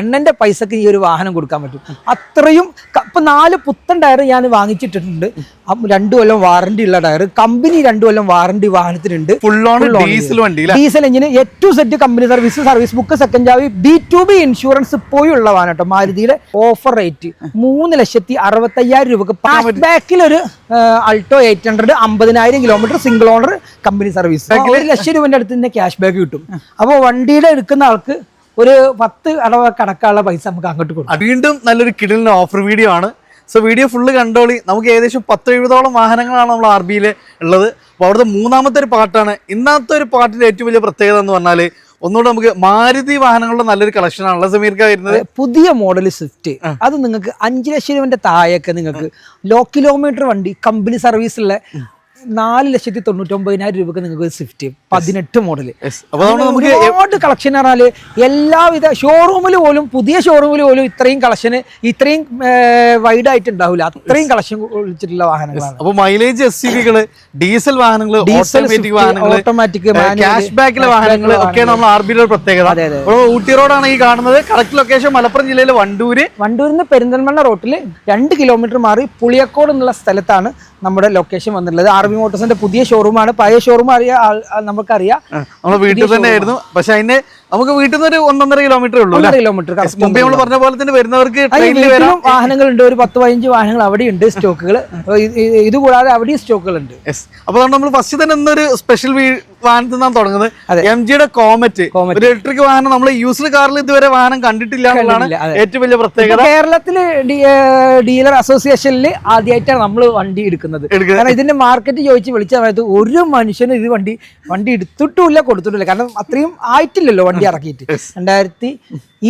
എണ്ണന്റെ പൈസക്ക് ഈ ഒരു വാഹനം കൊടുക്കാൻ പറ്റും. അത്രയും ഇപ്പൊ നാല് പുത്തൻ ടയർ ഞാൻ വാങ്ങിച്ചിട്ടുണ്ട് രണ്ടു കൊല്ലം വാറണ്ടി ഉള്ള ടയർ കമ്പനി രണ്ടു കൊല്ലം വാറണ്ടി വാഹനത്തിനുണ്ട് ഫുൾ ഓൺ ഡീസൽ വണ്ടി എ ഡീസൽ എഞ്ചിന് ഏറ്റവും set company service service book second Xavi B to B insurance ഇപ്പോഴുള്ള വാഹനം കേട്ടോ മാരുതിയുടെ ഓഫർ റേറ്റ് മൂന്ന് ലക്ഷത്തി അറുപത്തയ്യായിരം രൂപക്ക് ബാക്കിൽ ഒരു അൾട്ടോ എയ്റ്റ് ഹൺഡ്രഡ് അമ്പതിനായിരം kilometre single owner company service ഒരു ലക്ഷം രൂപന്റെ അടുത്ത് തന്നെ ക്യാഷ് ബാക്ക് കിട്ടും. അപ്പോൾ വണ്ടിയുടെ എടുക്കുന്ന ആൾക്ക് ഒരു പത്ത് അടവ കണക്കാനുള്ള പൈസ നമുക്ക് അങ്ങോട്ട് കൊടുക്കും. വീണ്ടും നല്ലൊരു കിടലിന് ഓഫർ വീഡിയോ ആണ്. സോ വീഡിയോ ഫുള്ള് കണ്ടോളി. നമുക്ക് ഏകദേശം പത്ത് എഴുപതോളം വാഹനങ്ങളാണ് നമ്മൾ ആർ ബിയിൽ ഉള്ളത്. അപ്പോൾ അവിടുത്തെ മൂന്നാമത്തെ ഒരു പാട്ടാണ്. ഇന്നത്തെ ഒരു പാട്ടിന്റെ ഏറ്റവും വലിയ പ്രത്യേകത എന്ന് പറഞ്ഞാൽ ഒന്നുകൂടെ നമുക്ക് മാരുതി വാഹനങ്ങളുടെ നല്ലൊരു കളക്ഷൻ ആണല്ലോ സമീർക്ക വരുന്നത്? പുതിയ മോഡൽ സ്വിഫ്റ്റ് അത് നിങ്ങൾക്ക് അഞ്ച് ലക്ഷം രൂപന്റെ താഴെയൊക്കെ നിങ്ങൾക്ക് ലോ കിലോമീറ്റർ വണ്ടി കമ്പനി സർവീസുള്ള നാല് ലക്ഷത്തി തൊണ്ണൂറ്റൊമ്പതിനായിരം രൂപക്ക് നിങ്ങൾക്ക് സ്വിഫ്റ്റ് പതിനെട്ട് മോഡൽ ഒരുപാട് കളക്ഷൻ പറഞ്ഞാൽ എല്ലാവിധ ഷോറൂമിൽ പോലും പുതിയ ഷോറൂമിൽ പോലും ഇത്രയും കളക്ഷൻ ഇത്രയും വൈഡ് ആയിട്ട് ഉണ്ടാവില്ല അത്രയും കളക്ഷൻ വിളിച്ചിട്ടുള്ള വാഹനങ്ങളാണ്. അപ്പോൾ മൈലേജ് എസ് സി വികൾ ഡീസൽ വാഹനങ്ങൾ ഓട്ടോമാറ്റിക് വാഹനങ്ങൾ ഓട്ടോമാറ്റിക് ക്യാഷ് ബാക്കിലെ വാഹനങ്ങൾ ഒക്കെ നമ്മൾ ആർ പ്രത്യേകത. ഊട്ടി റോഡാണ് ഈ കാണുന്നത്. കറക്റ്റ് ലൊക്കേഷൻ മലപ്പുറം ജില്ലയിലെ വണ്ടൂര്. വണ്ടൂരിൽ നിന്ന് പെരിന്തൽമണ്ണ റോട്ടിൽ രണ്ട് കിലോമീറ്റർ മാറി പുളിയക്കോട് എന്നുള്ള സ്ഥലത്താണ് നമ്മുടെ ലൊക്കേഷൻ വന്നിട്ടുള്ളത്. ആർ ബി മോട്ടോഴ്സിന്റെ പുതിയ ഷോറൂമാണ് പഴയ ഷോറൂം അറിയാം നമുക്കറിയാം. നമ്മളെ വീട്ടിൽ തന്നെ ആയിരുന്നു. പക്ഷെ അതിന് നമുക്ക് വീട്ടിൽ നിന്ന് ഒരു ഒന്നൊന്നര കിലോമീറ്റർ ഉള്ളൂ ഒന്നര കിലോമീറ്റർ മുമ്പേ നമ്മൾ പറഞ്ഞ പോലെ തന്നെ വരുന്നവർക്ക് വാഹനങ്ങൾ ഉണ്ട് വാഹനങ്ങളുണ്ട്. ഒരു പത്ത് പതിനഞ്ച് വാഹനങ്ങൾ അവിടെ ഉണ്ട് സ്റ്റോക്കുകൾ ഇത് കൂടാതെ അവിടെയും സ്റ്റോക്കുകൾ ഉണ്ട് അപ്പൊ നമ്മൾ ഫസ്റ്റ് തന്നെ ഇന്നൊരു സ്പെഷ്യൽ വാഹനത്തിൽ നിന്നാണ് തുടങ്ങുന്നത്. എം ജിയുടെ കോമറ്റ് ഒരു ഇലക്ട്രിക് വാഹനം. നമ്മൾ യൂസ്ഡ് കാറിൽ ഇതുവരെ വാഹനം കണ്ടിട്ടില്ല എന്നുള്ളതാണ് ഏറ്റവും വലിയ പ്രത്യേകത. കേരളത്തിൽ ഡീലർ അസോസിയേഷനിൽ ആദ്യമായിട്ടാണ് നമ്മൾ വണ്ടി എടുക്കുന്നത്. കാരണം ഇതിന്റെ മാർക്കറ്റ് ചോദിച്ച് വിളിച്ച സമയത്ത് ഒരു മനുഷ്യനും ഇത് വണ്ടി വണ്ടി എടുത്തിട്ടുമില്ല കൊടുത്തിട്ടില്ല കാരണം അത്രയും ആയിട്ടില്ലല്ലോ വണ്ടി ഇറക്കിയിട്ട്. രണ്ടായിരത്തി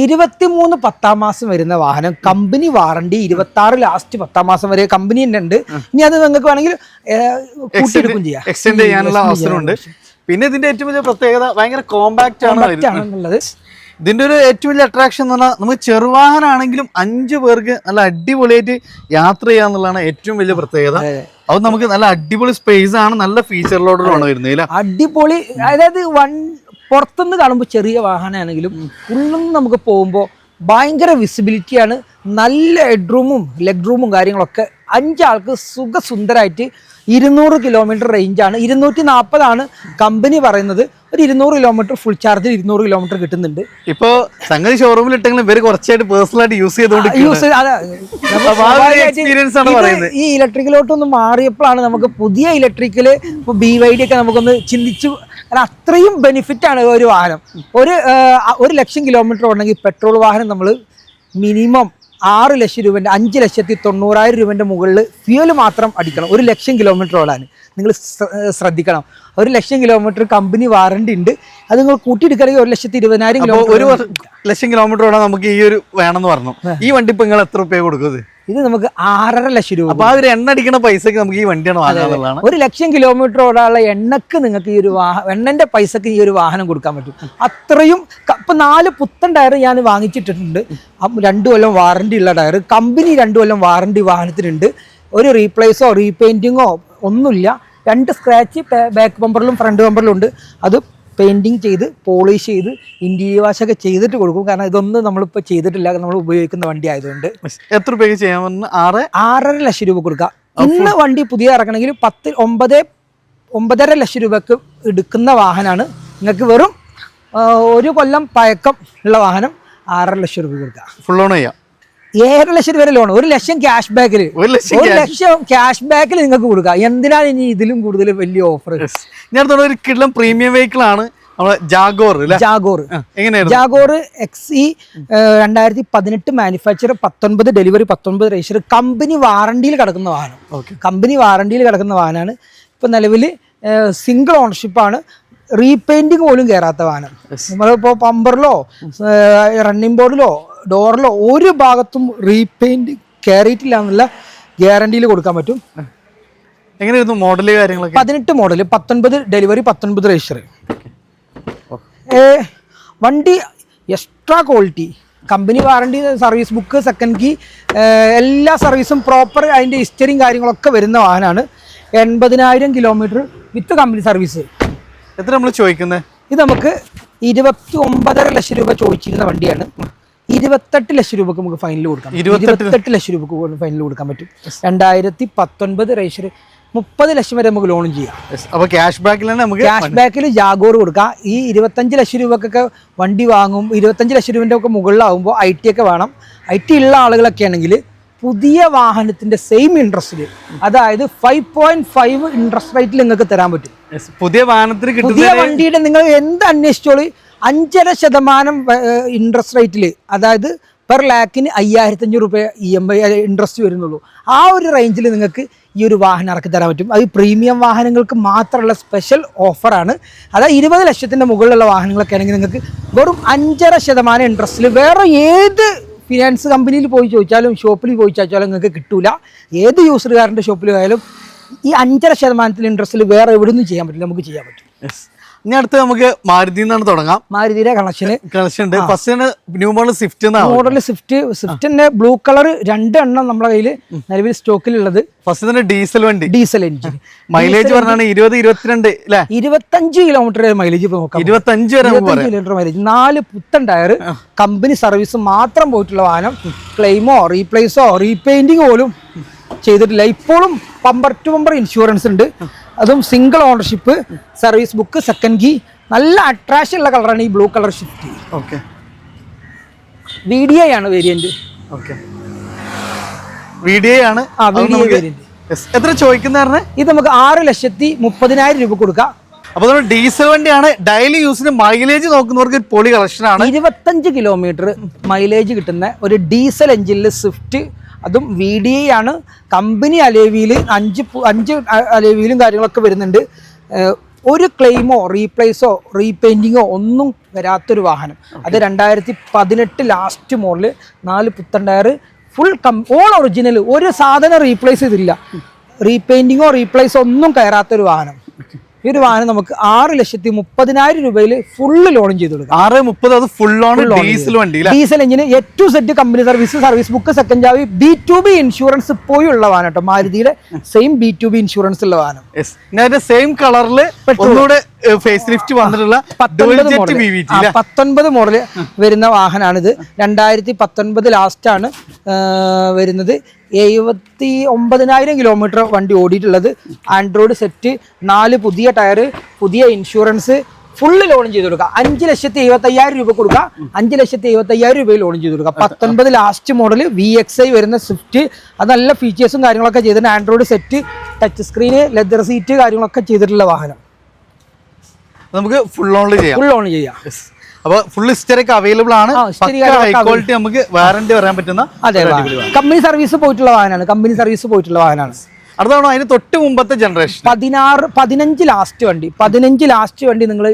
ഇരുപത്തി മൂന്ന് പത്താം മാസം വരുന്ന വാഹനം കമ്പനി വാറണ്ടി ഇരുപത്തി ആറ് ലാസ്റ്റ് പത്താം മാസം വരെ കമ്പനി തന്നെ ഉണ്ട്. ഇനി അത് നിങ്ങൾക്ക് വേണമെങ്കിൽ കൂട്ടിയെടുക്കും ചെയ്യാം. എക്സ്റ്റെൻഡ് ചെയ്യാനുള്ള അവസരമുണ്ട്. പിന്നെ ഇതിന്റെ ഏറ്റവും വലിയ പ്രത്യേകത ഭയങ്കര കോമ്പാക്റ്റ് ആണ് ഇതിന്റെ ഒരു ഏറ്റവും വലിയ അട്രാക്ഷൻ എന്ന് പറഞ്ഞാൽ നമുക്ക് ചെറുവാഹനാണെങ്കിലും അഞ്ചു പേർക്ക് നല്ല അടിപൊളിയായിട്ട് യാത്ര ചെയ്യാന്നുള്ളതാണ് ഏറ്റവും വലിയ പ്രത്യേകത. അത് നമുക്ക് നല്ല അടിപൊളി സ്പേസ് ആണ് നല്ല ഫീച്ചറിലോടാണ് വരുന്നത് അടിപൊളി അതായത് വൺ പുറത്തുനിന്ന് കാണുമ്പോൾ ചെറിയ വാഹനമാണെങ്കിലും ഉള്ളിൽ നിന്ന് നമുക്ക് പോകുമ്പോൾ ഭയങ്കര വിസിബിലിറ്റിയാണ് നല്ല ഹെഡ് റൂമും ലെഗ് റൂമും കാര്യങ്ങളൊക്കെ അഞ്ചാൾക്ക് സുഖസുന്ദരമായിട്ട് ഇരുന്നൂറ് കിലോമീറ്റർ റേഞ്ചാണ് ഇരുന്നൂറ്റി നാൽപ്പതാണ് കമ്പനി പറയുന്നത്. ഒരു ഇരുന്നൂറ് കിലോമീറ്റർ ഫുൾ ചാർജ് ഇരുന്നൂറ് കിലോമീറ്റർ കിട്ടുന്നുണ്ട്. ഇപ്പോ സംഗതി ഷോറൂമിൽ ഇട്ടെങ്കിലും ഇവർ കുറച്ചായിട്ട് പേഴ്സണൽ ആയിട്ട് യൂസ് ചെയ്തുകൊണ്ട്. ഈ ഇലക്ട്രിക്കലോട്ടൊന്ന് മാറിയപ്പോഴാണ് നമുക്ക് പുതിയ ഇലക്ട്രിക്കൽ ഇപ്പൊ ബി വൈ ഡി ഒക്കെ നമുക്കൊന്ന് ചിന്തിച്ചു കാരണം അത്രയും ബെനിഫിറ്റ് ആണ് ഒരു വാഹനം. ഒരു ഒരു ലക്ഷം കിലോമീറ്റർ ഉണ്ടെങ്കിൽ പെട്രോൾ വാഹനം നമ്മൾ മിനിമം ആറ് ലക്ഷം രൂപന്റെ അഞ്ച് ലക്ഷത്തി തൊണ്ണൂറായിരം രൂപന്റെ മുകളിൽ ഫ്യൂൽ മാത്രം അടിക്കണം. ഒരു ലക്ഷം കിലോമീറ്റർ ഓടാൻ. നിങ്ങൾ ശ്രദ്ധിക്കണം. ഒരു ലക്ഷം കിലോമീറ്റർ കമ്പനി വാറണ്ടി ഉണ്ട്. അത് നിങ്ങൾ കൂട്ടിയെടുക്കുകയാണെങ്കിൽ ഒരു ലക്ഷത്തി ഇരുപതിനായിരം ഒരു ലക്ഷം കിലോമീറ്റർ ഓടാൻ നമുക്ക് ഈ ഒരു വേണമെന്ന് പറഞ്ഞു. ഈ വണ്ടി ഇപ്പം നിങ്ങൾ എത്ര രൂപ കൊടുക്കുന്നത് ഇത് നമുക്ക് ആറര ലക്ഷം രൂപ അപ്പൊ ആ ഒരു എണ്ണ അടിക്കണ പൈസക്ക് നമുക്ക് ഈ വണ്ടിയാണ് വാങ്ങാനുള്ളതാണ് ഒരു ലക്ഷം കിലോമീറ്റർ ഓടാനുള്ള എണ്ണക്ക് നിങ്ങൾക്ക് ഈ ഒരു വാഹനം എണ്ണന്റെ പൈസക്ക് ഈ ഒരു വാഹനം കൊടുക്കാൻ പറ്റും. അത്രയും ഇപ്പൊ നാല് പുത്തൻ ടയർ ഞാൻ വാങ്ങിച്ചിട്ടുണ്ട് രണ്ടു കൊല്ലം വാറണ്ടി ഉള്ള ടയർ. കമ്പനി രണ്ടു കൊല്ലം വാറണ്ടി വാഹനത്തിനുണ്ട് ഒരു റീപ്ലേസോ റീപെയിന്റിങ്ങോ ഒന്നുമില്ല. രണ്ട് സ്ക്രാച്ച് ബാക്ക് ബമ്പറിലും ഫ്രണ്ട് ബമ്പറിലും ഉണ്ട്. അത് പെയിന്റിങ് ചെയ്ത് പോളിഷ് ചെയ്ത് ഇന്റീരിയർ വാഷ് ഒക്കെ ചെയ്തിട്ട് കൊടുക്കും. കാരണം ഇതൊന്നും നമ്മളിപ്പോൾ ചെയ്തിട്ടില്ല. നമ്മൾ ഉപയോഗിക്കുന്ന വണ്ടി ആയതുകൊണ്ട്. എത്ര രൂപയ്ക്ക് ചെയ്യാൻ ആറ്? ആറര ലക്ഷം രൂപ കൊടുക്കുക ഇന്ന് വണ്ടി പുതിയ ഇറക്കണമെങ്കിൽ പത്ത് ഒമ്പത് ഒമ്പതര ലക്ഷം രൂപക്ക് എടുക്കുന്ന വാഹനമാണ്. നിങ്ങൾക്ക് വെറും ഒരു കൊല്ലം പഴക്കം ഉള്ള വാഹനം ആറര ലക്ഷം രൂപ കൊടുക്കുക ഫുൾ ഓൺ ചെയ്യാം. ഏഴര ലക്ഷം രൂപ ലോൺ ഒരു ലക്ഷം ക്യാഷ് ബാക്കിൽ ഒരു ലക്ഷം ക്യാഷ് ബാക്കിൽ നിങ്ങൾക്ക് കൊടുക്കുക എന്തിനാണ് ഇനി ഇതിലും കൂടുതൽ വലിയ ഓഫർ ഞാൻ ഒരു കിടലം പ്രീമിയം വെഹിക്കിൾ ആണ് ജാഗോർ ജാഗോർ ജാഗോർ എക്സി രണ്ടായിരത്തി പതിനെട്ട് മാനുഫാക്ചർ പത്തൊൻപത് ഡെലിവറി പത്തൊൻപത് രജിസ്റ്റർ കമ്പനി വാറണ്ടിയിൽ കിടക്കുന്ന വാഹനം. കമ്പനി വാറണ്ടിയിൽ കിടക്കുന്ന വാഹനമാണ് ഇപ്പൊ നിലവിൽ സിംഗിൾ ഓണർഷിപ്പാണ് റീപെയിന്റിങ് പോലും കയറാത്ത വാഹനം. നമ്മളിപ്പോൾ പമ്പറിലോ റണ്ണിംഗ് ബോർഡിലോ ഡോറിലോ ഒരു ഭാഗത്തും റീപെയിന്റ് കയറിയിട്ടില്ല എന്നുള്ള ഗ്യാരണ്ടിയിൽ കൊടുക്കാൻ പറ്റും. എങ്ങനെയായിരുന്നു മോഡൽ കാര്യങ്ങളൊക്കെ? പതിനെട്ട് മോഡൽ പത്തൊൻപത് ഡെലിവറി പത്തൊൻപത് രജിസ്റ്റർ ഏ, വണ്ടി extra quality company warranty service book second key എല്ലാ സർവീസും പ്രോപ്പർ അതിന്റെ ഹിസ്റ്ററിയും കാര്യങ്ങളൊക്കെ വരുന്ന വാഹനമാണ് എൺപതിനായിരം കിലോമീറ്റർ വിത്ത് കമ്പനി സർവീസ് എത്ര നമ്മൾ ചോദിക്കുന്നത് ഇത് നമുക്ക് ഇരുപത്തി ഒമ്പതര ലക്ഷം രൂപ ചോദിച്ചിരുന്ന വണ്ടിയാണ്. ഇരുപത്തെട്ട് ലക്ഷം രൂപക്ക് നമുക്ക് ഫൈനൽ കൊടുക്കാം. ഇരുപത്തെട്ട് ലക്ഷം. രൂപക്ക് ഫൈനൽ കൊടുക്കാൻ പറ്റും. രണ്ടായിരത്തി പത്തൊൻപത് രജിസ്റ്റർ മുപ്പത് ലക്ഷം വരെ നമുക്ക് ലോണും ചെയ്യാം. Yes. അപ്പൊ ക്യാഷ് ബാക്കിൽ നമുക്ക് ക്യാഷ് ബാക്കിൽ ജാഗോർ കൊടുക്കാം. ഈ ഇരുപത്തഞ്ച് ലക്ഷം രൂപക്കൊക്കെ വണ്ടി വാങ്ങും. ഇരുപത്തഞ്ച് ലക്ഷം രൂപന്റെ ഒക്കെ മുകളിലാവുമ്പോൾ ഐ ടി ഒക്കെ വേണം. ഐ ടി ഉള്ള ആളുകളൊക്കെ ആണെങ്കിൽ പുതിയ വാഹനത്തിന്റെ സെയിം ഇൻട്രസ്റ്റിൽ അതായത് ഫൈവ് പോയിന്റ് ഫൈവ് ഇൻട്രസ്റ്റ് റേറ്റിൽ നിങ്ങൾക്ക് തരാൻ പറ്റും. പുതിയ വാഹനത്തിന് പുതിയ വണ്ടിയുടെ നിങ്ങൾ എന്ത് അന്വേഷിച്ചോളി? അഞ്ചര ശതമാനം ഇൻട്രസ്റ്റ് റേറ്റിൽ അതായത് പെർ ലാക്കിന് അയ്യായിരത്തി അഞ്ഞൂറ് രൂപ ഇ എം ഐ ഇൻട്രസ്റ്റ് വരുന്നുള്ളൂ. ആ ഒരു റേഞ്ചിൽ നിങ്ങൾക്ക് ഈ ഒരു വാഹനം ഇറക്കി തരാൻ പറ്റും. അത് പ്രീമിയം വാഹനങ്ങൾക്ക് മാത്രമുള്ള സ്പെഷ്യൽ ഓഫറാണ് അതായത് ഇരുപത് ലക്ഷത്തിന്റെ മുകളിലുള്ള വാഹനങ്ങളൊക്കെ ആണെങ്കിൽ നിങ്ങൾക്ക് വെറും അഞ്ചര ശതമാനം ഇൻട്രസ്റ്റിൽ വേറെ ഏത് ഫിനാൻസ് കമ്പനിയിൽ പോയി ചോദിച്ചാലും ഷോപ്പിൽ പോയി ചോദിച്ചാലും നിങ്ങൾക്ക് കിട്ടില്ല ഏത് യൂസറുകാരന്റെ ഷോപ്പിൽ പോയാലും ഈ അഞ്ചര ശതമാനത്തിൽ ഇൻട്രസ്റ്റിൽ വേറെ എവിടെ നിന്നും ചെയ്യാൻ പറ്റില്ല. നമുക്ക് ചെയ്യാൻ പറ്റും. ഇനി അടുത്ത് നമുക്ക് മാരുതി നിന്നാണ് തുടങ്ങാം. മാരുതിയുടെ കണക്ഷൻ കളക്ഷൻ ഉണ്ട്. First new model Swift model Swift സ്വിഫ്റ്റിന്റെ blue colour രണ്ട് എണ്ണം നമ്മുടെ കയ്യിൽ നിലവിൽ സ്റ്റോക്കിലുള്ളത് ഫസ്റ്റ് തന്നെ ഡീസൽ വണ്ടി. ഡീസൽ എഞ്ചിൻ മൈലേജ് പറഞ്ഞാണ് ഇരുപത് ഇരുപത്തിരണ്ട് അല്ലെ ഇരുപത്തഞ്ച് കിലോമീറ്റർ മൈലേജ് നോക്കാം. ഇരുപത്തഞ്ച് വരെ കിലോമീറ്റർ മൈലേജ് നാല് പുത്തൻ ടയർ കമ്പനി സർവീസ് മാത്രം പോയിട്ടുള്ള വാഹനം. ക്ലെയിമോ റീപ്ലേസോ റീപെയിന്റിങ് പോലും ചെയ്തിട്ടില്ല. ഇപ്പോഴും പമ്പർ ടു പമ്പർ ഇൻഷുറൻസ് ഉണ്ട്. അതും single ownership service book second key നല്ല അട്രാക്ഷൻ ഉള്ള കളറാണ് ഈ blue colour Swift okay V D I ആണ് variant okay V D I ആണ്. ആ വി ഡി ഐ വേരിയന്റ്. എത്ര ചോദിക്കുന്ന ഇത് നമുക്ക് ആറ് ലക്ഷത്തി മുപ്പതിനായിരം രൂപ കൊടുക്കാം. അപ്പൊ നമ്മൾ ഡീസൽ വണ്ടിയാണ്. ഡെയിലി യൂസിന് മൈലേജ് നോക്കുന്നവർക്ക് പൊളി കളക്ഷൻ ആണ്. ഇരുപത്തഞ്ച് കിലോമീറ്റർ മൈലേജ് കിട്ടുന്ന ഒരു ഡീസൽ എഞ്ചിനിൽ സ്വിഫ്റ്റ് അതും വി ഡി ഐ ആണ്. കമ്പനി അലേവിയിൽ അഞ്ച് അഞ്ച് അലേവിയിലും കാര്യങ്ങളൊക്കെ വരുന്നുണ്ട്. ഒരു ക്ലെയിമോ റീപ്ലേസോ റീപെയിന്റിങ്ങോ ഒന്നും വരാത്തൊരു വാഹനം. അത് രണ്ടായിരത്തി പതിനെട്ട് ലാസ്റ്റ് മോഡൽ നാല് പുത്തൻ tyre full cum all original ഒരു സാധനം റീപ്ലേസ് ചെയ്തില്ല. റീപെയിന്റിങ്ങോ റീപ്ലേസോ ഒന്നും കയറാത്തൊരു വാഹനം. ഈ ഒരു വാഹനം നമുക്ക് ആറ് ലക്ഷത്തി മുപ്പതിനായിരം രൂപയിൽ ഫുള്ള് ലോൺ ചെയ്ത് കൊടുക്കാം. ആറ് മുപ്പത് അത് ഫുൾ ഓൺ ഡീസൽ വണ്ടി ഡീസൽ എഞ്ചിന് ഏറ്റവും set company service service book second ചാവി ബി ടു ബി ഇൻഷുറൻസ് പോയി ഉള്ള വാഹനം കേട്ടോ മാരുതിയുടെ same B to B insurance ഉള്ള വാഹനം. സെയിം കളറിൽ ഒന്നുകൂടെ ഫേസ് ലിഫ്റ്റ് വന്നിട്ടുള്ള പത്തൊൻപത് മോഡൽ വരുന്ന വാഹനമാണിത് രണ്ടായിരത്തി പത്തൊൻപത് ലാസ്റ്റാണ് വരുന്നത്. എഴുപത്തി ഒമ്പതിനായിരം കിലോമീറ്റർ വണ്ടി ഓടിയിട്ടുള്ളത്. ആൻഡ്രോയിഡ് സെറ്റ് നാല് പുതിയ ടയർ പുതിയ ഇൻഷുറൻസ് ഫുള്ള് ലോൺ ചെയ്ത് കൊടുക്കുക. അഞ്ച് ലക്ഷത്തി എഴുപത്തയ്യായിരം രൂപ കൊടുക്കുക. അഞ്ച് ലക്ഷത്തി എഴുപത്തയ്യായിരം രൂപയിൽ ലോൺ ചെയ്ത് കൊടുക്കുക. പത്തൊൻപത് last model V X I വരുന്ന സ്വിഫ്റ്റ് അത് നല്ല ഫീച്ചേഴ്സും കാര്യങ്ങളൊക്കെ ചെയ്തിട്ടുണ്ട്. Android set touch screen leather seat കാര്യങ്ങളൊക്കെ ചെയ്തിട്ടുള്ള വാഹനം. നമുക്ക് ഫുൾ ഓൺ ചെയ്യാം. ഫുൾ ഓൺ ചെയ്യാം. അപ്പൊ ഫുൾ ഹിസ്റ്ററിക്ക് അവൈലബിൾ ആണ്. ഹൈ ക്വാളിറ്റി നമുക്ക് വാറന്റി പറയാൻ പറ്റുന്ന അതെ. കമ്പനി സർവീസ് പോയിട്ടുള്ള വാഹനമാണ്. കമ്പനി സർവീസ് പോയിട്ടുള്ള വാഹനമാണ്. അടുത്തവണ അതിന് തൊട്ട് മുമ്പത്തെ ജനറേഷൻ പതിനാറ് പതിനഞ്ച് ലാസ്റ്റ് വണ്ടി. പതിനഞ്ച് ലാസ്റ്റ് വണ്ടി നിങ്ങൾ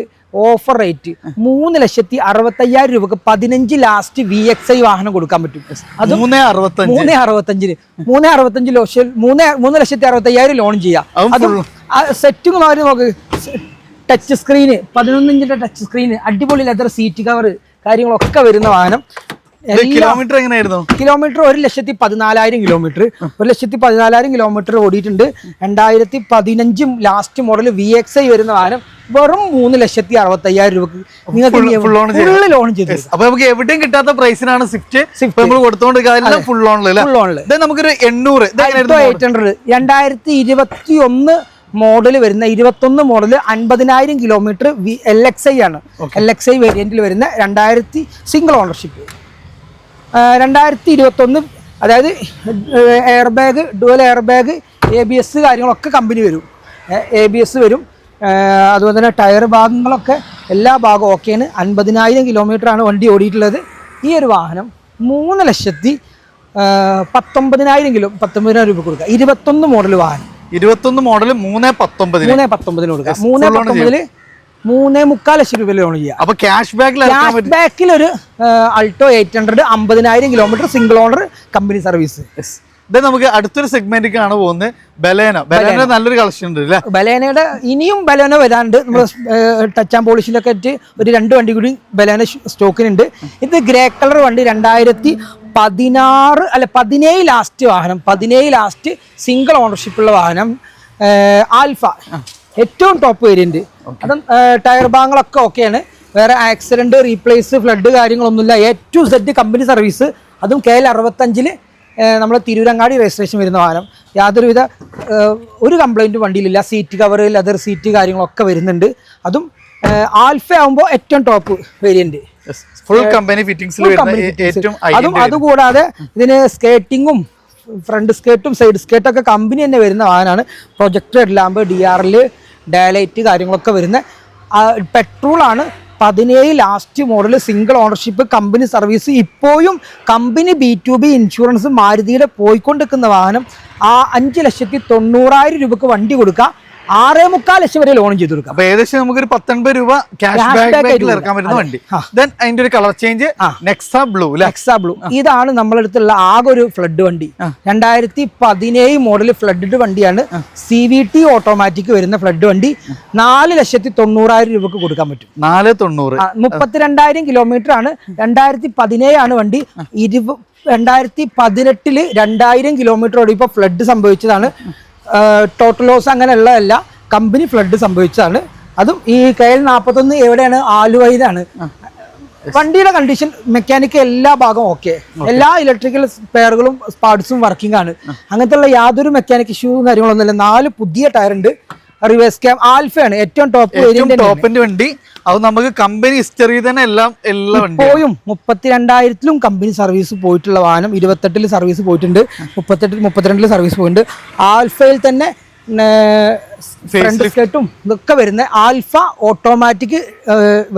ഓഫർ റേറ്റ് മൂന്ന് ലക്ഷത്തി അറുപത്തയ്യായിരം രൂപക്ക് പതിനഞ്ച് ലാസ്റ്റ് വി എക്സ് ഐ വാഹനം കൊടുക്കാൻ പറ്റും. അത് മൂന്ന് അറുപത്തഞ്ച്. മൂന്ന് അറുപത്തഞ്ചിന്. മൂന്ന് അറുപത്തഞ്ച് ലക്ഷം മൂന്ന് മൂന്ന് ലക്ഷത്തി അറുപത്തയ്യായിരം ലോൺ ചെയ്യാം. അത് അതും സെറ്റും മാറി നോക്ക്. ടച്ച് സ്ക്രീന് പതിനൊന്ന് ഇഞ്ചിന്റെ ടച്ച് സ്ക്രീന് അടിപൊളി ലെതർ സീറ്റ് കവർ കാര്യങ്ങളൊക്കെ വരുന്ന വാഹനം. കിലോമീറ്റർ എങ്ങനെയായിരുന്നു? കിലോമീറ്റർ ഒരു ലക്ഷത്തി പതിനാലായിരം കിലോമീറ്റർ ഒരു ലക്ഷത്തി പതിനാലായിരം കിലോമീറ്റർ ഓടിയിട്ടുണ്ട്. രണ്ടായിരത്തി പതിനഞ്ചും last model V X I വരുന്ന വാഹനം വെറും മൂന്ന് ലക്ഷത്തി അറുപത്തി അയ്യായിരം രൂപക്ക്. നിങ്ങൾക്ക് ഫുൾ ലോൺ ചെയ്തു. അപ്പൊ നമുക്ക് എവിടെയും കിട്ടാത്ത പ്രൈസിനാണ് സ്വിഫ്റ്റ് ഇപ്പൊ നമ്മൾ കൊടുത്തോണ്ട് ഫുൾ ലോണിൽ ഫുൾ ഇത് നമുക്കൊരു എണ്ണൂറ്. എയ്റ്റ് ഹൺഡ്രഡ് രണ്ടായിരത്തി ഇരുപത്തി ഒന്ന് മോഡൽ വരുന്ന ഇരുപത്തൊന്ന് മോഡൽ അൻപതിനായിരം kilometre V L X I ആണ്. എൽ എക്സ് ഐ വേരിയന്റിൽ വരുന്ന രണ്ടായിരത്തി സിംഗിൾ ഓണർഷിപ്പ് രണ്ടായിരത്തി ഇരുപത്തൊന്ന് അതായത് air bag dual air bag A B S കാര്യങ്ങളൊക്കെ കമ്പനി വരും. എ ബി എസ് വരും. അതുപോലെ തന്നെ ടയർ ഭാഗങ്ങളൊക്കെ എല്ലാ ഭാഗവും ഓക്കെയാണ് അൻപതിനായിരം കിലോമീറ്റർ ആണ് വണ്ടി ഓടിയിട്ടുള്ളത്. ഈ ഒരു വാഹനം മൂന്ന് ലക്ഷത്തി പത്തൊമ്പതിനായിരം കിലോ പത്തൊമ്പതിനായിരം രൂപ കൊടുക്കുക. ഇരുപത്തൊന്ന് മോഡൽ വാഹനം. ഇരുപത്തൊന്ന് മോഡൽ മൂന്ന് പത്തൊമ്പതിന്. മൂന്ന് പത്തൊമ്പതിന് കൊടുക്കുക. മൂന്ന് പത്തൊമ്പതിൽ മൂന്ന് മുക്കാൽ ലക്ഷം രൂപ ലോൺ ചെയ്യുക. അപ്പൊ ക്യാഷ് ബാക്കിൽ ക്യാഷ് ബാക്കിൽ ഒരു അൾട്ടോ എയ്റ്റ് ഹൺഡ്രഡ് അമ്പതിനായിരം kilometre single owner company service. ഇത് നമുക്ക് അടുത്തൊരു സെഗ്മെന്റിലേക്കാണ് പോകുന്നത്. ബലേന. ബലേന. നല്ലൊരു കളക്ഷൻ ഉണ്ട് അല്ലേ ബലേനയുടെ ഇനിയും ബലേന വരാനുണ്ട്. നമ്മൾ ടച്ച് ആൻഡ് പോളിഷിലൊക്കെ ആയിട്ട് ഒരു രണ്ട് വണ്ടി കൂടി ബലേന സ്റ്റോക്കിനുണ്ട് ഇത് ഗ്രേ കളർ വണ്ടി രണ്ടായിരത്തി പതിനാറ് അല്ല പതിനേഴ് ലാസ്റ്റ് വാഹനം പതിനേഴ് ലാസ്റ്റ് സിംഗിൾ ഓണർഷിപ്പ് ഉള്ള വാഹനം ആൽഫ. ഏറ്റവും ടോപ്പ് വേരിയന്റ് അതും ടയർ ഭാഗങ്ങളൊക്കെ ഓക്കെയാണ് വേറെ ആക്സിഡന്റ് റീപ്ലേസ് ഫ്ലഡ് കാര്യങ്ങളൊന്നുമില്ല. A to Z company service അതും കെ എൽ അറുപത്തഞ്ചിൽ നമ്മൾ തിരൂരങ്ങാടി രജിസ്ട്രേഷൻ വരുന്ന വാഹനം. യാതൊരുവിധ ഒരു കംപ്ലൈന്റും വണ്ടിയിലില്ല. സീറ്റ് കവർ ലെതർ സീറ്റ് കാര്യങ്ങളൊക്കെ വരുന്നുണ്ട്. അതും ആൽഫ ആകുമ്പോൾ ഏറ്റവും ടോപ്പ് വേരിയന്റ് ഫുൾ കമ്പനി ഫിറ്റിംഗ്സിൽ വരുന്ന ഏറ്റവും അതും അതുകൂടാതെ ഇതിന് സ്കേറ്റിങ്ങും ഫ്രണ്ട് സ്കേർട്ടും സൈഡ് സ്കേർട്ടൊക്കെ കമ്പനി തന്നെ വരുന്ന വാഹനമാണ്. പ്രൊജക്ടർ ലാമ്പ് ഡി ആറിൽ ഡയലൈറ്റ് കാര്യങ്ങളൊക്കെ വരുന്ന പെട്രോൾ ആണ്. പതിനേഴ് last model single ownership company service ഇപ്പോഴും company B to B insurance മാരുതിയുടെ പോയിക്കൊണ്ടിരിക്കുന്ന വാഹനം ആ അഞ്ച് ലക്ഷത്തി തൊണ്ണൂറായിരം രൂപക്ക് വണ്ടി കൊടുക്കുക ആറേ മുക്കാൽ ലക്ഷം വരെ ലോൺ ചെയ്ത് കൊടുക്കാം. അപ്പൊ ഏകദേശം നമുക്ക് ഒരു പത്തൊൻപത് രൂപ ക്യാഷ് ബാക്കിൽ ഇറക്കാൻ പറ്റുന്ന വണ്ടി. ദെൻ അതിന്റെ ഒരു colour change. Nexa blue Nexa blue ഇതാണ് നമ്മളടുത്തുള്ള ആകെ ഒരു ഫ്ലഡ് വണ്ടി. രണ്ടായിരത്തി പതിനേഴ് മോഡൽ ഫ്ലഡ് വണ്ടിയാണ് സി വി ടി ഓട്ടോമാറ്റിക് വരുന്ന ഫ്ലഡ് വണ്ടി. നാല് ലക്ഷത്തി തൊണ്ണൂറായിരം രൂപക്ക് കൊടുക്കാൻ പറ്റും. നാല് തൊണ്ണൂറ്. മുപ്പത്തിരണ്ടായിരം കിലോമീറ്റർ ആണ്. രണ്ടായിരത്തി പതിനേഴ് ആണ് വണ്ടി. ഇരുപ രണ്ടായിരത്തി പതിനെട്ടിൽ രണ്ടായിരം കിലോമീറ്റർ ഓടി ഇപ്പൊ ഫ്ലഡ് സംഭവിച്ചതാണ് ടോട്ടൽ ലോസ് അങ്ങനെയുള്ളതല്ല. കമ്പനി ഫ്ലഡ് സംഭവിച്ചാണ് അതും ഈ കെ എൽ നാൽപ്പത്തൊന്ന് എവിടെയാണ്? ആലുവയിലാണ്. വണ്ടിയുടെ കണ്ടീഷൻ മെക്കാനിക്ക് എല്ലാ ഭാഗവും ഓക്കെ എല്ലാ ഇലക്ട്രിക്കൽ പെയറുകളും പാർട്സും വർക്കിംഗ് ആണ്. അങ്ങനത്തെ ഉള്ള യാതൊരു മെക്കാനിക് ഇഷ്യൂ കാര്യങ്ങളൊന്നുമില്ല. നാല് പുതിയ ടയർ ഉണ്ട്. റിവേഴ്സ് ക്യാം ആൽഫയാണ് ഏറ്റവും ടോപ്പ് ടോപ്പിന്റെ വണ്ടി. അത് നമുക്ക് കമ്പനി ഹിസ്റ്ററി തന്നെ എല്ലാം എല്ലാം പോയും മുപ്പത്തിരണ്ടായിരത്തിലും കമ്പനി സർവീസ് പോയിട്ടുള്ള വാഹനം. ഇരുപത്തെട്ടിൽ സർവീസ് പോയിട്ടുണ്ട്. മുപ്പത്തെട്ടിൽ മുപ്പത്തിരണ്ടിൽ സർവീസ് പോയിട്ടുണ്ട്. ആൽഫയിൽ തന്നെ ഫ്രണ്ട് സ്കേർട്ടും ഇതൊക്കെ വരുന്ന ആൽഫ ഓട്ടോമാറ്റിക്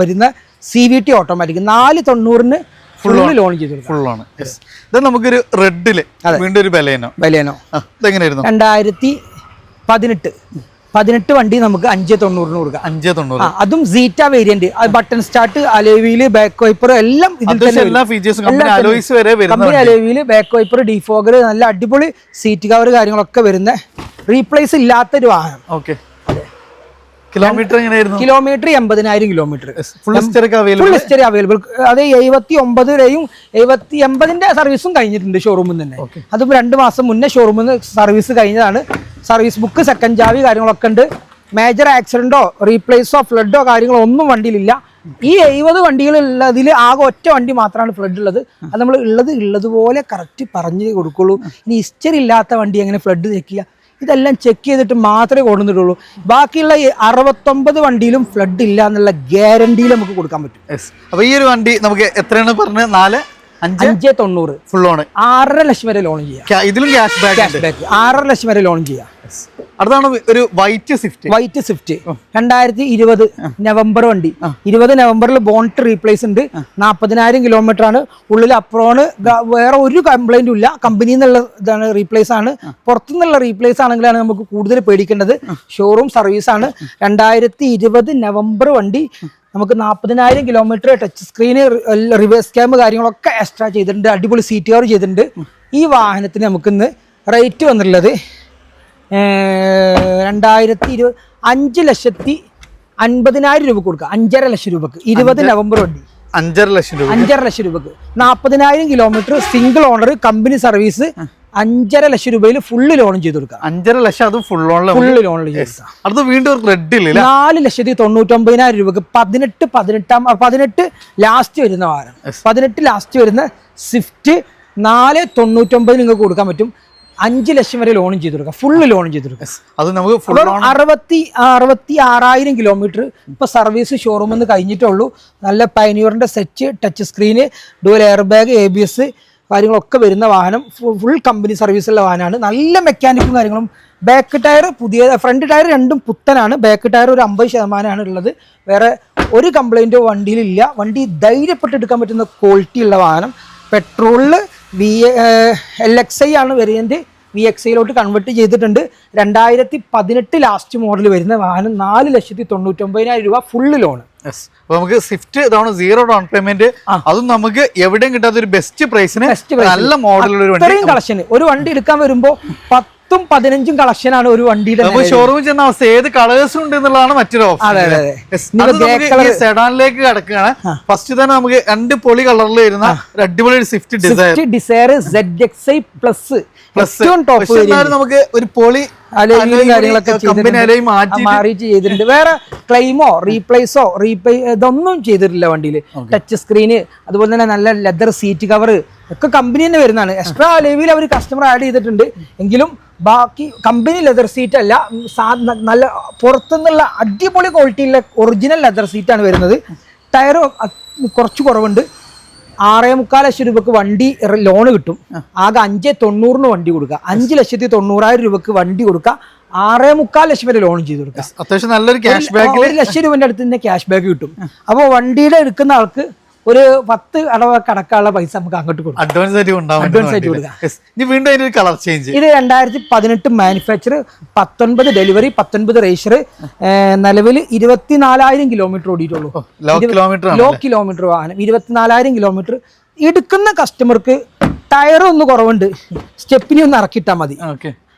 വരുന്ന സി വി ടി ഓട്ടോമാറ്റിക് നാല് തൊണ്ണൂറിന് ഫുള്ള് ലോൺ ചെയ്തു ഫുൾ ഇത് നമുക്കൊരു റെഡിൽ വീണ്ടും ഒരു ബലേനോ? ബലേനോ. ഇതെങ്ങനെയായിരുന്നു? രണ്ടായിരത്തി പതിനെട്ട്. പതിനെട്ട് വണ്ടി നമുക്ക് അഞ്ച് തൊണ്ണൂറിന് കൊടുക്കാം. അഞ്ച് തൊണ്ണൂറ്. അതും സീറ്റ വേരിയന്റ് ബട്ടൺ സ്റ്റാർട്ട് അലോവിയിൽ ബാക്ക് വൈപ്പർ എല്ലാം ഇതിൽ കമ്പനി അലോവിയിൽ ബാക്ക് വൈപ്പർ ഡിഫോഗർ നല്ല അടിപൊളി സീറ്റ് കവർ കാര്യങ്ങളൊക്കെ വരുന്ന റീപ്ലേസ് ഇല്ലാത്തൊരു വാഹനം. ഓക്കെ കിലോമീറ്റർ കിലോമീറ്റർ എൺപതിനായിരം kilometre full history available full history available അത് എഴുപത്തി ഒമ്പത് വരെയും എഴുപത്തി എൺപതിന്റെ സർവീസും കഴിഞ്ഞിട്ടുണ്ട് ഷോറൂമിൽ നിന്ന് തന്നെ. അതും രണ്ട് മാസം മുന്നേ ഷോറൂമിൽ നിന്ന് സർവീസ് കഴിഞ്ഞതാണ്. സർവീസ് ബുക്ക് സെക്കൻഡ് ചാവി കാര്യങ്ങളൊക്കെ ഉണ്ട്. മേജർ ആക്സിഡന്റോ റീപ്ലേസോ ഫ്ലഡോ കാര്യങ്ങളോ ഒന്നും വണ്ടിയിലില്ല. ഈ എഴുപത് വണ്ടികളുള്ളതിൽ ആകെ ഒറ്റ വണ്ടി മാത്രമാണ് ഫ്ലഡ് ഉള്ളത്. അത് നമ്മൾ ഉള്ളത് ഉള്ളതുപോലെ കറക്റ്റ് പറഞ്ഞു കൊടുക്കുള്ളൂ. ഇനി ഹിസ്റ്ററി ഇല്ലാത്ത വണ്ടി എങ്ങനെ ഫ്ലഡ് ചെക്ക് ചെയ്യുക ഇതെല്ലാം ചെക്ക് ചെയ്തിട്ട് മാത്രമേ കൊണ്ടുവന്നിട്ടുള്ളൂ. ബാക്കിയുള്ള അറുപത്തൊമ്പത് വണ്ടിയിലും ഫ്ലഡ് ഇല്ല എന്നുള്ള ഗ്യാരണ്ടിയിൽ നമുക്ക് കൊടുക്കാൻ പറ്റും. അപ്പൊ ഈ ഒരു വണ്ടി നമുക്ക് എത്രയാണ് പറഞ്ഞത്? നാല്? അഞ്ച്? തൊണ്ണൂറ്. ഫുൾ ലോൺ ആറര ലക്ഷം വരെ ലോൺ ചെയ്യാം. ഇതിലും ക്യാഷ് ബാക്ക് ക്യാഷ് ബാക്ക് ആറര ലക്ഷം വരെ ലോൺ ചെയ്യാം. അടുത്താണ് ഒരു വൈറ്റ് സ്വിഫ്റ്റ് വൈറ്റ് സ്വിഫ്റ്റ് രണ്ടായിരത്തി ഇരുപത് നവംബർ വണ്ടി. ഇരുപത് നവംബറിൽ ബോണ്ട് റീപ്ലേസ് ഉണ്ട്. നാൽപ്പതിനായിരം കിലോമീറ്റർ ആണ്. ഉള്ളിൽ അപ്രോണ് വേറെ ഒരു കംപ്ലൈന്റും ഇല്ല. കമ്പനിയിൽ നിന്നുള്ള ഇതാണ് റീപ്ലേസ് ആണ്. പുറത്തുനിന്നുള്ള റീപ്ലേസ് ആണെങ്കിലാണ് നമുക്ക് കൂടുതൽ പേടിക്കേണ്ടത്. ഷോറൂം സർവീസ് ആണ്. രണ്ടായിരത്തി ഇരുപത് നവംബർ വണ്ടി നമുക്ക് നാൽപ്പതിനായിരം kilometre touch screen reverse cam കാര്യങ്ങളൊക്കെ എക്സ്ട്രാ ചെയ്തിട്ടുണ്ട്. അടിപൊളി സീറ്റ് കവർ ചെയ്തിട്ടുണ്ട്. ഈ വാഹനത്തിന് നമുക്ക് ഇന്ന് റേറ്റ് വന്നിട്ടുള്ളത് രണ്ടായിരത്തി ഇരുപത് അഞ്ച് ലക്ഷത്തി അൻപതിനായിരം രൂപ കൊടുക്കുക അഞ്ചര ലക്ഷം രൂപക്ക്. ഇരുപത് നവംബർ വണ്ടി. അഞ്ചര ലക്ഷം രൂപ അഞ്ചര ലക്ഷം രൂപക്ക്. നാൽപ്പതിനായിരം kilometre single owner company service അഞ്ചര ലക്ഷം രൂപയിൽ ഫുള്ള് ലോൺ ചെയ്ത് കൊടുക്കാം. അഞ്ചര ലക്ഷം അത് ഫുൾ ഫുള്ള് ലോൺ ചെയ്ത് കൊടുക്കുക അടുത്ത് വീണ്ടും നാല് ലക്ഷത്തി തൊണ്ണൂറ്റൊമ്പതിനായിരം രൂപക്ക് പതിനെട്ട് പതിനെട്ടാം പതിനെട്ട് ലാസ്റ്റ് വരുന്ന വാരം. പതിനെട്ട് ലാസ്റ്റ് വരുന്ന സ്വിഫ്റ്റ് നാല് തൊണ്ണൂറ്റൊമ്പത് നിങ്ങൾക്ക് കൊടുക്കാൻ പറ്റും. അഞ്ച് ലക്ഷം വരെ ലോണും ചെയ്ത് കൊടുക്കാം. ഫുള്ള് ലോണും ചെയ്ത് കൊടുക്കാം. അത് നമുക്ക് ഫുൾ അറുപത്തി അറുപത്തി ആറായിരം കിലോമീറ്റർ ഇപ്പൊ സർവീസ് ഷോറൂമിൽ നിന്ന് കഴിഞ്ഞിട്ടുള്ളൂ നല്ല പൈനിയറിന്റെ set touch screen dual air bag A B S കാര്യങ്ങളൊക്കെ വരുന്ന വാഹനം ഫുൾ കമ്പനി സർവീസുള്ള വാഹനമാണ്. നല്ല മെക്കാനിക്കും കാര്യങ്ങളും. ബാക്ക് ടയർ പുതിയ ഫ്രണ്ട് ടയർ രണ്ടും പുത്തനാണ്. ബാക്ക് ടയർ ഒരു അമ്പത് ശതമാനമാണ് ഉള്ളത്. വേറെ ഒരു കംപ്ലൈന്റോ വണ്ടിയിലില്ല. വണ്ടി ധൈര്യപ്പെട്ട് എടുക്കാൻ പറ്റുന്ന ക്വാളിറ്റി ഉള്ള വാഹനം. പെട്രോളിൽ വി എൽ എക്സ് ഐ ആണ് വരിയന്റ് വി എക്സ് ഐയിലോട്ട് കൺവേർട്ട് ചെയ്തിട്ടുണ്ട്. രണ്ടായിരത്തി പതിനെട്ട് ലാസ്റ്റ് മോഡൽ വരുന്ന വാഹനം നാല് ലക്ഷത്തി തൊണ്ണൂറ്റൊമ്പതിനായിരം രൂപ ഫുള്ള് യെസ് അപ്പൊ നമുക്ക് സ്വിഫ്റ്റ് ഇതാണ് സീറോ ഡൗൺ പേയ്മെന്റ് അതും നമുക്ക് എവിടെയും കിട്ടാത്ത ഒരു ബെസ്റ്റ് പ്രൈസിന്. നല്ല മോഡലുള്ള വണ്ടി. കളക്ഷൻ ഒരു വണ്ടി എടുക്കാൻ വരുമ്പോ പത്തും പതിനഞ്ചും കളക്ഷനാണ് ഒരു വണ്ടിയുടെ നമുക്ക് ഷോറൂമിൽ ചെന്ന അവസ്ഥ. ഏത് കളേഴ്സ് ഉണ്ട് എന്നുള്ളതാണ് മറ്റൊരു ഓപ്ഷൻ സെഡാനിലേക്ക് കിടക്കുകയാണ്. ഫസ്റ്റ് തന്നെ നമുക്ക് രണ്ട് പൊളി കളറിൽ വരുന്ന ഒരു അടിപൊളി ഒരു Swift Dzire Swift Dzire Z X I plus plus നമുക്ക് ഒരു പൊളി കാര്യങ്ങളൊക്കെ മാറിയിട്ട് ചെയ്തിട്ടുണ്ട്. വേറെ ക്ലെയിമോ റീപ്ലേസോ റീപ്ലേ ഇതൊന്നും ചെയ്തിട്ടില്ല വണ്ടിയിൽ ടച്ച് സ്ക്രീന് അതുപോലെ തന്നെ നല്ല ലെതർ സീറ്റ് കവർ ഒക്കെ കമ്പനി തന്നെ വരുന്നതാണ്. എക്സ്ട്രാ അലവിൽ അവർ കസ്റ്റമർ ആഡ് ചെയ്തിട്ടുണ്ട്. എങ്കിലും ബാക്കി കമ്പനി ലെതർ സീറ്റ് അല്ല നല്ല പുറത്തുനിന്നുള്ള അടിപൊളി ക്വാളിറ്റിയിലെ ഒറിജിനൽ ലെതർ സീറ്റാണ് വരുന്നത്. ടയർ കുറച്ച് കുറവുണ്ട്. ആറേ മുക്കാൽ ലക്ഷം രൂപക്ക് വണ്ടി ലോൺ കിട്ടും. ആകെ അഞ്ചേ തൊണ്ണൂറിന് വണ്ടി കൊടുക്കുക അഞ്ച് ലക്ഷത്തി തൊണ്ണൂറായിരം രൂപക്ക് വണ്ടി കൊടുക്കുക ആറേ മുക്കാൽ ലക്ഷം വരെ ലോൺ ചെയ്ത് കൊടുക്കുക അത്യാവശ്യം നല്ലൊരു ക്യാഷ് ബാക്ക് ഒരു ലക്ഷം രൂപന്റെ അടുത്ത് തന്നെ ക്യാഷ് ബാക്ക് കിട്ടും. അപ്പോൾ വണ്ടിയുടെ എടുക്കുന്ന ആൾക്ക് ഒരു പത്ത് അടവ കണക്കാനുള്ള പൈസ നമുക്ക് അങ്ങോട്ട് കൊടുക്കാം. അഡ്വാൻസ് ആയിട്ട് Advance ആയിട്ട് കൊടുക്കാം. വീണ്ടും അതിനൊരു കളർ ചേഞ്ച് ഇത് രണ്ടായിരത്തി പതിനെട്ട് മാനുഫാക്ചർ പത്തൊൻപത് ഡെലിവറി പത്തൊൻപത് റേഷർ നിലവിൽ ഇരുപത്തിനാലായിരം കിലോമീറ്റർ ഓടിയിട്ടുള്ളൂ. ലോ കിലോമീറ്റർ വാഹനം. ഇരുപത്തിനാലായിരം കിലോമീറ്റർ എടുക്കുന്ന കസ്റ്റമർക്ക് ടയർ ഒന്ന് കുറവുണ്ട്. സ്റ്റെപ്പിനി ഒന്ന് ഇറക്കിയിട്ടാൽ മതി.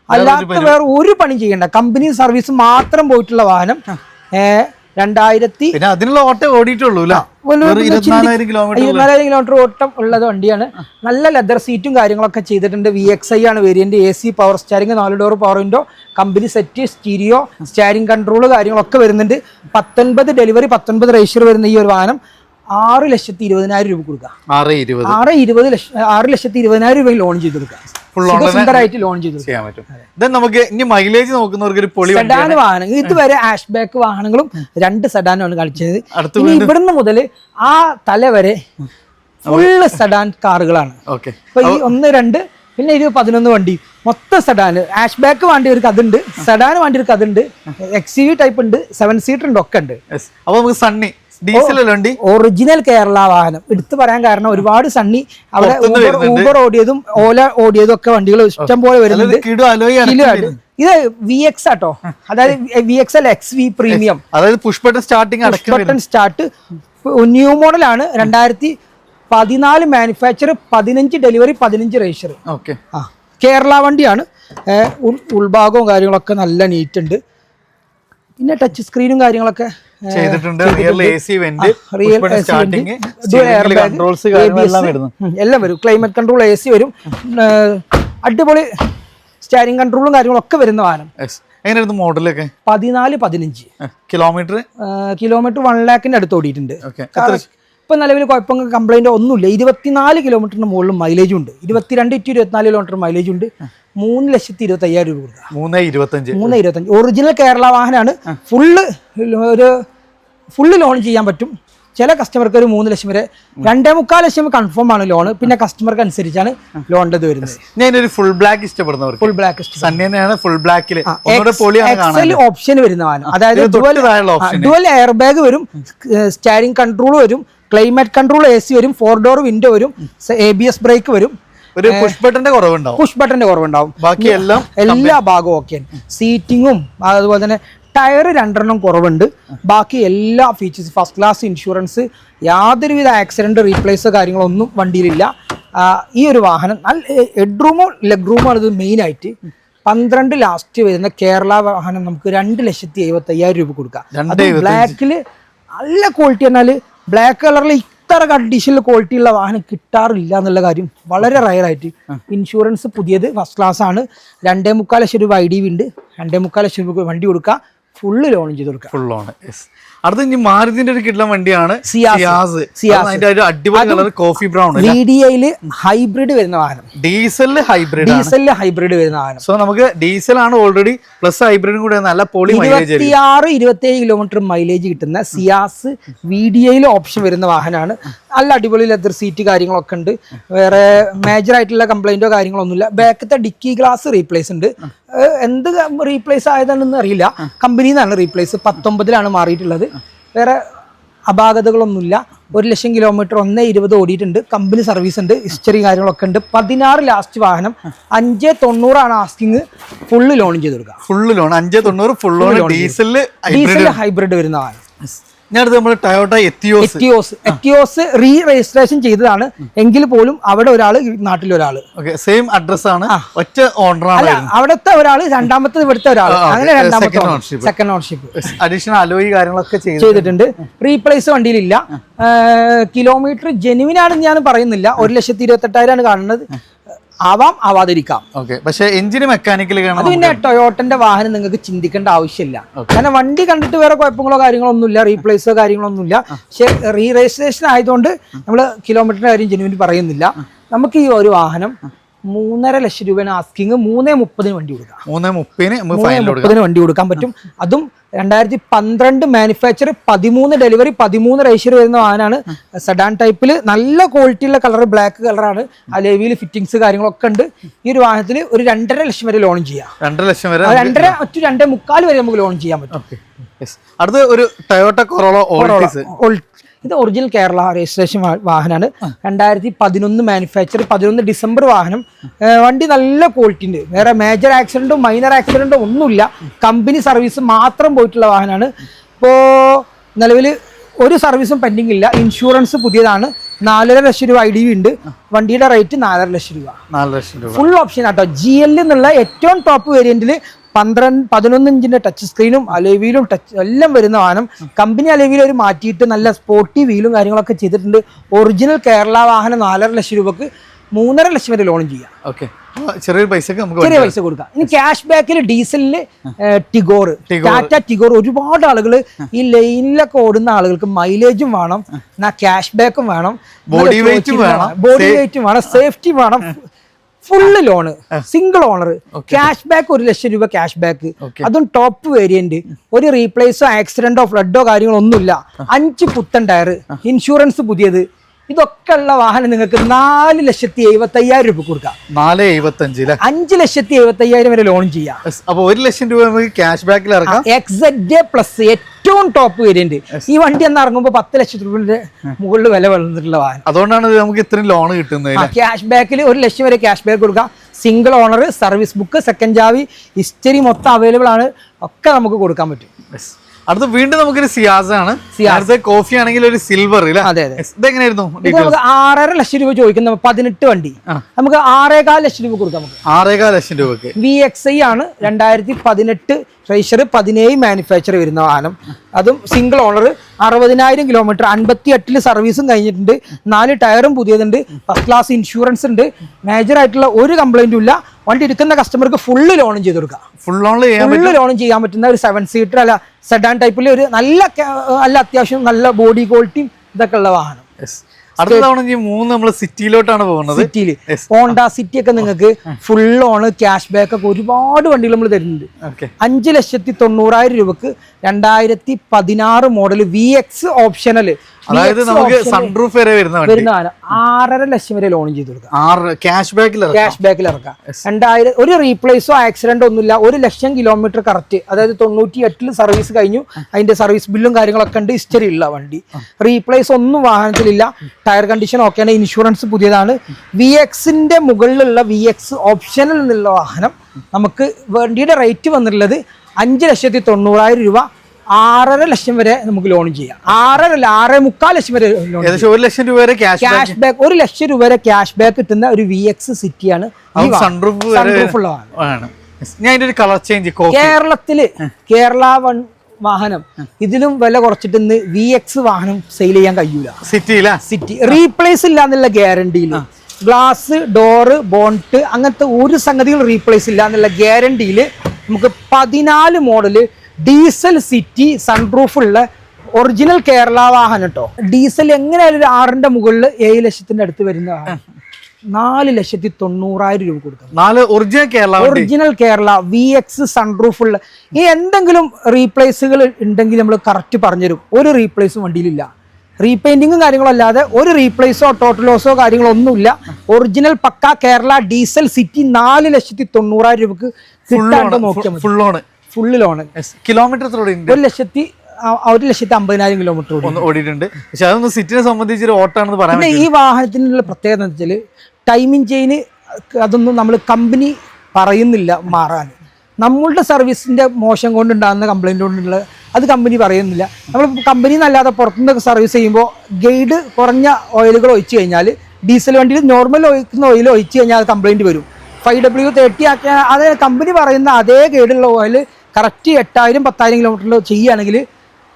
അല്ലാത്ത വേറെ ഒരു പണി ചെയ്യണ്ട. കമ്പനി സർവീസ് മാത്രം പോയിട്ടുള്ള വാഹനം. രണ്ടായിരത്തി അതിനുള്ള ഓട്ടം ഓടിയിട്ടുള്ളൂ ഇരുപത്തിനാലായിരം കിലോമീറ്റർ ഓട്ടം ഉള്ളത് വണ്ടിയാണ്. നല്ല ലെതർ സീറ്റും കാര്യങ്ങളൊക്കെ ചെയ്തിട്ടുണ്ട്. വി എക്സ് ഐ ആണ് variant A C power steering നാല് door power window company set stereo steering control കാര്യങ്ങളൊക്കെ വരുന്നുണ്ട്. പത്തൊൻപത് ഡെലിവറി പത്തൊൻപത് രജിസ്റ്റർ വരുന്ന ഈ ഒരു വാഹനം. ആറ് ലക്ഷത്തി ഇരുപതിനായിരം രൂപ കൊടുക്കുക ആറ് ഇരുപത്. ആറ് ഇരുപത് ലക്ഷം ആറ് ലക്ഷത്തി ഇരുപതിനായിരം രൂപ ലോൺ ചെയ്ത് കൊടുക്കുക സുന്ദരമായിട്ട് ലോൺ ചെയ്ത് കൊടുക്കുക ചെയ്യാൻ പറ്റും. നമുക്ക് ഇനി മൈലേജ് നോക്കുന്നവർക്ക് ഒരു പൊളി വണ്ടി സെഡാൻ വാഹനം ഇതുവരെ ആഷ് ബാക്ക് വാഹനങ്ങളും രണ്ട് സെഡാനുമാണ് കളിച്ചത് ഇനി ഇവിടുന്ന് മുതൽ ആ തല വരെ ഫുള്ള് സെഡാൻ കാറുകളാണ്. ഓക്കെ ഇപ്പൊ ഈ ഒന്ന് രണ്ട് പിന്നെ ഇത് പതിനൊന്ന് വണ്ടി. മൊത്തം സെഡാൻ ആഷ് ബാക്ക് വണ്ടി ഒരു കഥണ്ട് സെഡാൻ വണ്ടി ഒരു എക്സ് വി ടൈപ്പ് ഉണ്ട്. സെവൻ സീറ്റർ ഉണ്ട് ഒക്കെ ഉണ്ട്. അപ്പൊ നമുക്ക് സണ്ണി ഡീസൽ അല്ലേ വണ്ടി? ഒറിജിനൽ കേരള വാഹനം. എടുത്തു പറയാൻ കാരണം ഒരുപാട് സണ്ണി അവിടെ ഊബർ ഓടിയതും ഓല ഓടിയതും ഒക്കെ വണ്ടികൾ ഇഷ്ടം പോലെ വരുന്നുണ്ട്. ഇത് വി എക്സ് ആട്ടോ. അതായത് V X L X V premium അതായത് push button starting push button button start new മോഡലാണ് രണ്ടായിരത്തി പതിനാല് മാനുഫാക്ചർ പതിനഞ്ച് ഡെലിവറി പതിനഞ്ച് രജിസ്റ്റർ ഓക്കെ ആ കേരള വണ്ടിയാണ്. ഉൾഭാഗവും കാര്യങ്ങളൊക്കെ നല്ല നീറ്റ് ഉണ്ട്. പിന്നെ ടച്ച് സ്ക്രീനും കാര്യങ്ങളൊക്കെ ചെയ്തിട്ടുണ്ട്. Rear A C vent rear starting controls കാര്യങ്ങളെല്ലാം വരുന്നു. എല്ലാം വരും. ക്ലൈമറ്റ് കൺട്രോൾ എ സി വരും. അടിപൊളി സ്റ്റാരിങ് കൺട്രോളും കാര്യങ്ങളും ഒക്കെ വരുന്ന വാഹനം. എങ്ങനെയായിരുന്നു മോഡലൊക്കെ? പതിനാല് പതിനഞ്ച്. കിലോമീറ്റർ കിലോമീറ്റർ വൺ ലാക്കിന്റെ അടുത്ത് ഓടിയിട്ടുണ്ട്. ഇപ്പൊ നിലവിൽ കുഴപ്പങ്ങൾ കംപ്ലൈന്റ് ഒന്നുമില്ല. ഇരുപത്തിനാല് കിലോമീറ്ററിന് മുകളിൽ മൈലേജും ഉണ്ട്. ഇരുപത്തിരണ്ട് ടു ഇരുപത്തിനാല് കിലോമീറ്റർ മൈലേജ് ഉണ്ട്. മൂന്ന് ലക്ഷത്തി ഇരുപത്തി അയ്യായിരം രൂപ കൊടുക്കുക. മൂന്ന് ഇരുപത്തഞ്ച്. മൂന്ന് ഇരുപത്തഞ്ച്. ഒറിജിനൽ കേരള വാഹനമാണ് ഫുള്ള് ഒരു ഫുള്ള് ലോൺ ചെയ്യാൻ പറ്റും. ചില കസ്റ്റമർക്ക് ഒരു മൂന്ന് ലക്ഷം വരെ രണ്ടേ മുക്കാൽ ലക്ഷം കൺഫേം ആണ് ലോൺ പിന്നെ കസ്റ്റമർക്ക് അനുസരിച്ചാണ് ലോണിന്റെ ഇത് വരുന്നത്. ഞാൻ ഒരു ഫുൾ ബ്ലാക്ക് ഇഷ്ടപ്പെടുന്നവർ ഫുൾ ബ്ലാക്ക് സണ്ണി തന്നെയാണ് ഫുൾ ബ്ലാക്കിൽ ഓപ്ഷൻ വരുന്നതാണ് അതായത്. ഡുവൽ എയർ ബാഗ് വരും സ്റ്റാരിങ് കൺട്രോൾ വരും ക്ലൈമറ്റ് കൺട്രോൾ എ സി വരും ഫോർ ഡോർ വിൻഡോ വരും എ ബി എസ് ബ്രേക്ക് വരും. ഒരു പുഷ് ബട്ടന്റെ കുറവുണ്ടാവും. പുഷ് ബട്ടന്റെ കുറവുണ്ടാവും. ബാക്കി എല്ലാം എല്ലാ ഭാഗവും ഓക്കെ സീറ്റിങ്ങും അതുപോലെ തന്നെ ടയർ രണ്ടെണ്ണം കുറവുണ്ട്. ബാക്കി എല്ലാ ഫീച്ചേഴ്സ് ഫസ്റ്റ് ക്ലാസ് ഇൻഷുറൻസ് യാതൊരുവിധ ആക്സിഡന്റ് റീപ്ലേസോ കാര്യങ്ങളൊന്നും വണ്ടിയിലില്ല. ഈ ഒരു വാഹനം നല്ല ഹെഡ് റൂമോ ലെഗ് റൂമോ ആണ് ഇത് മെയിനായിട്ട് പന്ത്രണ്ട് ലാസ്റ്റ് വരുന്ന കേരള വാഹനം നമുക്ക് രണ്ട് ലക്ഷത്തി എഴുപത്തി അയ്യായിരം രൂപ കൊടുക്കാം. ബ്ലാക്കിൽ അത് ബ്ലാക്കിൽ നല്ല ക്വാളിറ്റി എന്നാൽ ബ്ലാക്ക് കളറിൽ ഇത്ര കണ്ടീഷനിൽ ക്വാളിറ്റി ഉള്ള വാഹനം കിട്ടാറില്ല എന്നുള്ള കാര്യം വളരെ റയറായിട്ട് ഇൻഷുറൻസ് പുതിയത് ഫസ്റ്റ് ക്ലാസ് ആണ്. രണ്ടേ മുക്കാൽ ലക്ഷം രൂപ ഐ ഡി ഉണ്ട്. രണ്ടേ മുക്കാൽ ലക്ഷം രൂപ വണ്ടി കൊടുക്കുക. ഫുള്ള് ലോൺ ചെയ്ത് കൊടുക്കുക. ഫുൾ ലോൺ യെസ് അടുത്ത ഇനി മാരുതിന്റെ ഒരു കിട്ടുന്ന വണ്ടിയാണ് സിയാസ്. സിയാസ്. അടിപൊളി കളർ കോഫി ബ്രൗൺ ഡിഡിഐയിൽ ഡി ഐയിൽ ഹൈബ്രിഡ് വരുന്ന വാഹനം. ഡീസലിൽ ഹൈബ്രിഡ് ഡീസലിൽ ഹൈബ്രിഡ് വരുന്ന വാഹനം. സോ നമുക്ക് ഡീസൽ ആണ് ഓൾറെഡി പ്ലസ് ഹൈബ്രിഡും കൂടെ നല്ല പോളി മൈലേജ് ഇരുപത്തിയാറ് ഇരുപത്തിയേഴ് കിലോമീറ്റർ മൈലേജ് കിട്ടുന്ന സിയാസ് വി ഡി ഐയിൽ ഓപ്ഷൻ വരുന്ന വാഹനമാണ്. നല്ല അടിപൊളി ലെതർ സീറ്റ് കാര്യങ്ങളൊക്കെ ഉണ്ട്. വേറെ മേജർ ആയിട്ടുള്ള കംപ്ലൈന്റോ കാര്യങ്ങളൊന്നുമില്ല ബാക്കത്തെ ഡിക്കി ഗ്ലാസ് റീപ്ലേസ് ഉണ്ട്. എന്ത് റീപ്ലേസ് ആയതാണെന്ന് അറിയില്ല. കമ്പനിയിൽ നിന്നാണ് റീപ്ലേസ് പത്തൊമ്പതിലാണ് മാറിയിട്ടുള്ളത്. വേറെ അപാകതകളൊന്നുമില്ല. ഒരു ലക്ഷം കിലോമീറ്റർ ഒന്നേ ഇരുപത് ഓടിയിട്ടുണ്ട്. കമ്പനി സർവീസ് ഉണ്ട് ഹിസ്റ്ററി കാര്യങ്ങളൊക്കെ ഉണ്ട്. പതിനാറ് ലാസ്റ്റ് വാഹനം അഞ്ച് തൊണ്ണൂറാണ് ആസ്കിങ് ഫുള്ള് ലോൺ ചെയ്ത് കൊടുക്കുക. ഫുള്ള് ലോൺ അഞ്ച് തൊണ്ണൂറ് ഫുൾ ലോൺ ഡീസലിൽ ഡീസൽ ഹൈബ്രിഡ് വരുന്ന വാഹനം. അടുത്ത് നമ്മൾ Toyota Etios Etios Etios re registration ചെയ്തതാണ്. എങ്കിൽ പോലും അവിടെ ഒരാൾ നാട്ടിൽ ഒരാൾ സെയിം അഡ്രസ് ആണ്. ഒറ്റ ഓണർ അല്ല അവിടുത്തെ ഒരാൾ രണ്ടാമത്തെ ഇവിടുത്തെ ഒരാൾ അങ്ങനെ രണ്ടാമത്തെ സെക്കൻഡ് ഓണർഷിപ്പ് അഡീഷണൽ അലോയി കാര്യങ്ങളൊക്കെ ചെയ്തിട്ടുണ്ട്. റീപ്ലേസ് വണ്ടിയിലില്ല. കിലോമീറ്റർ ജെനുവിനാണ് ഞാൻ പറയുന്നില്ല. ഒരു ലക്ഷത്തി ഇരുപത്തെട്ടായിരമാണ് കാണുന്നത്. ആവാം ആവാതിരിക്കാം. പക്ഷേ എഞ്ചിന് മെക്കാനിക്കൽ അത് പിന്നെ ടൊയോട്ടന്റെ വാഹനം നിങ്ങൾക്ക് ചിന്തിക്കേണ്ട ആവശ്യമില്ല. കാരണം വണ്ടി കണ്ടിട്ട് വേറെ കുഴപ്പങ്ങളോ കാര്യങ്ങളോ ഒന്നുമില്ല റീപ്ലേസോ കാര്യങ്ങളൊന്നുമില്ല. പക്ഷെ റീ രജിസ്ട്രേഷൻ ആയതുകൊണ്ട് നമ്മൾ കിലോമീറ്ററിന്റെ കാര്യം ജെനുവിൻ പറയുന്നില്ല. നമുക്ക് ഈ ഒരു വാഹനം മൂന്നര ലക്ഷം രൂപയാണ് ആസ്കിങ് മൂന്നേ മുപ്പതിന് വണ്ടി കൊടുക്കാം. മൂന്ന് മുപ്പതിന് മുപ്പതിന് വണ്ടി കൊടുക്കാൻ പറ്റും. അതും രണ്ടായിരത്തി പന്ത്രണ്ട് മാനുഫാക്ചർ പതിമൂന്ന് ഡെലിവറി പതിമൂന്ന് റേഷ്യർ വരുന്ന വാഹനമാണ്. സഡാൻ ടൈപ്പിൽ നല്ല ക്വാളിറ്റിയുള്ള കളർ ബ്ലാക്ക് കളറാണ് അലേവിയിൽ ഫിറ്റിംഗ്സ് കാര്യങ്ങളൊക്കെ ഉണ്ട്. ഈ ഒരു വാഹനത്തിൽ ഒരു രണ്ടര ലക്ഷം വരെ ലോൺ ചെയ്യാം. രണ്ടര ലക്ഷം വരെ രണ്ടര മറ്റു രണ്ടേ മുക്കാൽ വരെ നമുക്ക് ലോൺ ചെയ്യാൻ പറ്റും. അടുത്ത ഒരു ടൊയോട്ട കൊറോള ഓൾട്ടീസ് ഇത് ഒറിജിനൽ കേരള രജിസ്ട്രേഷൻ വാഹനമാണ്. രണ്ടായിരത്തി പതിനൊന്ന് മാനുഫാക്ചർ പതിനൊന്ന് ഡിസംബർ വാഹനം. വണ്ടി നല്ല ക്വാളിറ്റി ഉണ്ട്. വേറെ മേജർ ആക്സിഡന്റും മൈനർ ആക്സിഡന്റും ഒന്നുമില്ല. കമ്പനി സർവീസ് മാത്രം പോയിട്ടുള്ള വാഹനമാണ്. ഇപ്പോൾ നിലവിൽ ഒരു സർവീസും പെൻഡിങ് ഇല്ല. ഇൻഷുറൻസ് പുതിയതാണ്. നാലര ലക്ഷം രൂപ ഐ ഡി ഉണ്ട്. വണ്ടിയുടെ റേറ്റ് നാലര ലക്ഷം രൂപ. നാല് ലക്ഷം രൂപ. Full option auto G L എന്നുള്ള ഏറ്റവും ടോപ്പ് വേരിയന്റിൽ പന്ത്രണ്ട് പതിനൊന്ന് ഇഞ്ചിന്റെ ടച്ച് സ്ക്രീനും അലേവിയിലും ടച്ച് എല്ലാം വരുന്ന വാഹനം കമ്പനി അലേവിയിൽ ഒരു മാറ്റിയിട്ട് നല്ല സ്പോർട്ടി വീലും കാര്യങ്ങളൊക്കെ ചെയ്തിട്ടുണ്ട്. ഒറിജിനൽ കേരള വാഹനം നാലര ലക്ഷം രൂപക്ക് മൂന്നര ലക്ഷം വരെ ലോൺ ചെയ്യാം. ഓക്കെ ചെറിയൊരു പൈസക്ക് നമുക്ക് ചെറിയ പൈസ കൊടുക്കാം. ഇനി ക്യാഷ് ബാക്കിൽ ഡീസലിൽ ടിഗോർ ടാറ്റ ടിഗോർ ഒരുപാട് ആളുകൾ ഈ ലൈനിലൊക്കെ ഓടുന്ന ആളുകൾക്ക് മൈലേജും വേണം. എന്നാ ക്യാഷ് ബാക്കും വേണം. ബോഡി വെയിറ്റും വേണം. ബോഡി വെയിറ്റും വേണം. സേഫ്റ്റി വേണം. Full loan single owner cash back ഒരു ലക്ഷം രൂപ ക്യാഷ് ബാക്ക് അതും ടോപ്പ് വേരിയന്റ് ഒരു റീപ്ലേസോ ആക്സിഡന്റോ ഫ്ലഡോ കാര്യങ്ങളോ ഒന്നുമില്ല അഞ്ച് പുത്തൻ ടയർ ഇൻഷുറൻസ് പുതിയത്. ഇതൊക്കെ ഉള്ള വാഹനം നിങ്ങൾക്ക് നാല് ലക്ഷത്തി എഴുപത്തി അയ്യായിരം രൂപ കൊടുക്കാം. നാല് എഴുപത്തി അഞ്ച് ലക്ഷത്തി എഴുപത്തി അയ്യായിരം വരെ ലോൺ ചെയ്യാം. അപ്പൊ ഒരു ലക്ഷം രൂപ നമുക്ക് ക്യാഷ് ബാക്കിൽ എക്സെഡ് പ്ലസ് ഏറ്റവും ടോപ്പ് വേരിയന്റ് ഈ വണ്ടി എന്ന് ഇറങ്ങുമ്പോൾ പത്ത് ലക്ഷം രൂപയുടെ മുകളിൽ വില വളർന്നിട്ടുള്ള വാഹനം. അതുകൊണ്ടാണ് നമുക്ക് ഇത്രയും ലോൺ കിട്ടുന്നത് ക്യാഷ് ബാക്കിൽ ഒരു ലക്ഷം വരെ ക്യാഷ് ബാക്ക് കൊടുക്കാം. Single owner service book second ചാവി ഹിസ്റ്ററി മൊത്തം അവൈലബിൾ ആണ്. ഒക്കെ നമുക്ക് കൊടുക്കാൻ പറ്റും. അടുത്ത് വീണ്ടും നമുക്കൊരു സിയാസ്. ആണ് സിയാസ് കോഫി ആണെങ്കിൽ ഒരു സിൽവർ അതെ. ഇതെങ്ങനെയായിരുന്നു ഇത് നമുക്ക് ആറര ലക്ഷം രൂപ ചോദിക്കുന്ന പതിനെട്ട് വണ്ടി. നമുക്ക് ആറേകാൽ ലക്ഷം രൂപ കൊടുക്കാം നമുക്ക്. ആറേകാൽ ലക്ഷം രൂപക്ക്. വി എക്സ് ഐ ആണ് രണ്ടായിരത്തി പതിനെട്ട് റേഷർ പതിനേഴ് മാനുഫാക്ചർ വരുന്ന വാഹനം. അതും സിംഗിൾ ഓണർ അറുപതിനായിരം കിലോമീറ്റർ അൻപത്തി എട്ടിൽ സർവീസും കഴിഞ്ഞിട്ടുണ്ട്. നാല് ടയറും പുതിയതുണ്ട്. ഫസ്റ്റ് ക്ലാസ് ഇൻഷുറൻസ് ഉണ്ട്. മേജർ ആയിട്ടുള്ള ഒരു കംപ്ലൈന്റും ഇല്ല. വണ്ടി എടുക്കുന്ന കസ്റ്റമർക്ക് ഫുള്ള് ലോണും ചെയ്ത് കൊടുക്കാം. ഫുൾ ഫുള്ള് ലോണും ചെയ്യാൻ പറ്റുന്ന ഒരു സെവൻ സീറ്റർ അല്ല സെഡാൻ ടൈപ്പിൽ ഒരു നല്ല അല്ല നല്ല അത്യാവശ്യം നല്ല ബോഡി ക്വാളിറ്റിയും ഇതൊക്കെ ഉള്ള വാഹനം. അടുത്ത തവണ ഇനി മൂന്ന് നമ്മൾ സിറ്റിയിലോട്ടാണ് പോകുന്നത്. സിറ്റിയിൽ ഹോണ്ട സിറ്റി ഒക്കെ നിങ്ങൾക്ക് ഫുൾ ഓൺ ക്യാഷ് ബാക്ക് ഒക്കെ ഒരുപാട് വണ്ടികൾ നമ്മൾ തരുന്നുണ്ട്. അഞ്ചു അഞ്ച് ലക്ഷത്തി തൊണ്ണൂറായിരം രൂപക്ക് രണ്ടായിരത്തി പതിനാറ് മോഡൽ വി എക്സ് ഓപ്ഷനൽ അതായത് നമുക്ക് സൺറൂഫ് വരെ വരുന്ന ആറര ലക്ഷം വരെ ലോൺ ചെയ്ത് കൊടുക്കാം. ആറ് ക്യാഷ് ബാക്കിൽ ഇറക്കാം. ക്യാഷ് ബാക്കിൽ ഇറക്കാം. രണ്ടായിരം ഒരു റീപ്ലേസോ ആക്സിഡന്റ് ഒന്നുമില്ല. ഒരു ലക്ഷം കിലോമീറ്റർ കറക്റ്റ് അതായത് തൊണ്ണൂറ്റി എട്ടിൽ സർവീസ് കഴിഞ്ഞു അതിന്റെ സർവീസ് ബില്ലും കാര്യങ്ങളൊക്കെ ഉണ്ട്. ഹിസ്റ്ററി ഉള്ള വണ്ടി. റീപ്ലേസ് ഒന്നും വാഹനത്തിലില്ല. ടയർ കണ്ടീഷൻ ഓക്കെയാണ് ഇൻഷുറൻസ് പുതിയതാണ്. വി എക്സിന്റെ മുകളിലുള്ള വി എക്സ് ഓപ്ഷനിൽ നിന്നുള്ള വാഹനം നമുക്ക് വണ്ടിയുടെ റേറ്റ് വന്നിട്ടുള്ളത് അഞ്ച് ലക്ഷത്തി തൊണ്ണൂറായിരം രൂപ. ആറര ലക്ഷം വരെ നമുക്ക് ലോൺ ചെയ്യാം. ആറര അല്ല ആറേ മുക്കാൽ ലക്ഷം വരെ ലോൺ ഏകദേശം ഒരു ലക്ഷം രൂപ വരെ ക്യാഷ് ബാക്ക് ഒരു ലക്ഷം രൂപ വരെ ക്യാഷ് ബാക്ക് കിട്ടുന്ന ഒരു വി എക്സ് സിറ്റിയാണ് കളർ ചേഞ്ച് കേരളത്തിൽ കേരള വൺ വാഹനം ഇതിലും വില കുറച്ചിട്ട് ഇന്ന് വി എക്സ് വാഹനം സെയിൽ ചെയ്യാൻ കഴിയൂല. സിറ്റിയില സിറ്റി റീപ്ലേസ് ഇല്ല എന്നുള്ള ഗ്യാരണ്ടിയിൽ ഗ്ലാസ് ഡോറ് ബോണ്ട് അങ്ങനത്തെ ഒരു സംഗതികൾ റീപ്ലേസ് ഇല്ല എന്നുള്ള ഗ്യാരണ്ടിയിൽ നമുക്ക് പതിനാല് മോഡൽ ഡീസൽ സിറ്റി സൺറൂഫ് ഉള്ള ഒറിജിനൽ കേരള വാഹനം കേട്ടോ ഡീസൽ എങ്ങനെയായാലും ഒരു ആറിന്റെ മുകളിൽ ഏഴ് ലക്ഷത്തിന്റെ അടുത്ത് വരുന്ന നാല് ലക്ഷത്തി തൊണ്ണൂറായിരം രൂപ കൊടുക്കും. നാല് original Kerala original Kerala V X sunroof ഉള്ള. ഈ എന്തെങ്കിലും റീപ്ലേസുകൾ ഉണ്ടെങ്കിൽ നമ്മൾ കറക്റ്റ് പറഞ്ഞുതരും. ഒരു റീപ്ലേസും വണ്ടിയിലില്ല. റീപെയിന്റിങ്ങും കാര്യങ്ങളും അല്ലാതെ ഒരു റീപ്ലേസോ ടോട്ടൽ ലോസോ കാര്യങ്ങളോ ഒന്നുമില്ല. ഒറിജിനൽ പക്ക കേരള ഡീസൽ സിറ്റി നാല് ലക്ഷത്തി തൊണ്ണൂറായിരം രൂപക്ക് കിട്ടാണ്ട് നോക്കിയാൽ full loan full loan kilometre ഒരു ലക്ഷത്തി ഒരു ലക്ഷത്തി അമ്പതിനായിരം കിലോമീറ്റർ ഓടിയിട്ടുണ്ട്. പക്ഷെ അതൊന്നും സിറ്റിനെ സംബന്ധിച്ച് ഒരു ഓട്ടാണെന്ന് പിന്നെ ഈ വാഹനത്തിനുള്ള പ്രത്യേകത എന്ന് വെച്ചാൽ ടൈമിംഗ് ചെയിന് അതൊന്നും നമ്മൾ കമ്പനി പറയുന്നില്ല മാറാൻ. നമ്മളുടെ സർവീസിന്റെ മോശം കൊണ്ടുണ്ടാകുന്ന കംപ്ലൈന്റ് കൊണ്ടുള്ള അത് കമ്പനി പറയുന്നില്ല. നമ്മൾ കമ്പനി എന്നല്ലാതെ പുറത്തുനിന്നൊക്കെ സർവീസ് ചെയ്യുമ്പോൾ ഗൈഡ് കുറഞ്ഞ ഓയിലുകൾ ഒഴിച്ചു കഴിഞ്ഞാൽ ഡീസൽ വണ്ടിയിൽ നോർമൽ ഒഴിക്കുന്ന ഓയിൽ ഒഴിച്ചു കഴിഞ്ഞാൽ അത് കംപ്ലൈന്റ് വരും. ഫൈവ് ഡബ്ല്യു തേർട്ടി ആക്കിയാൽ അത് കമ്പനി പറയുന്ന അതേ ഗൈഡുള്ള ഓയിൽ കറക്റ്റ് എട്ടായിരം പത്തായിരം കിലോമീറ്ററിൽ ചെയ്യുകയാണെങ്കിൽ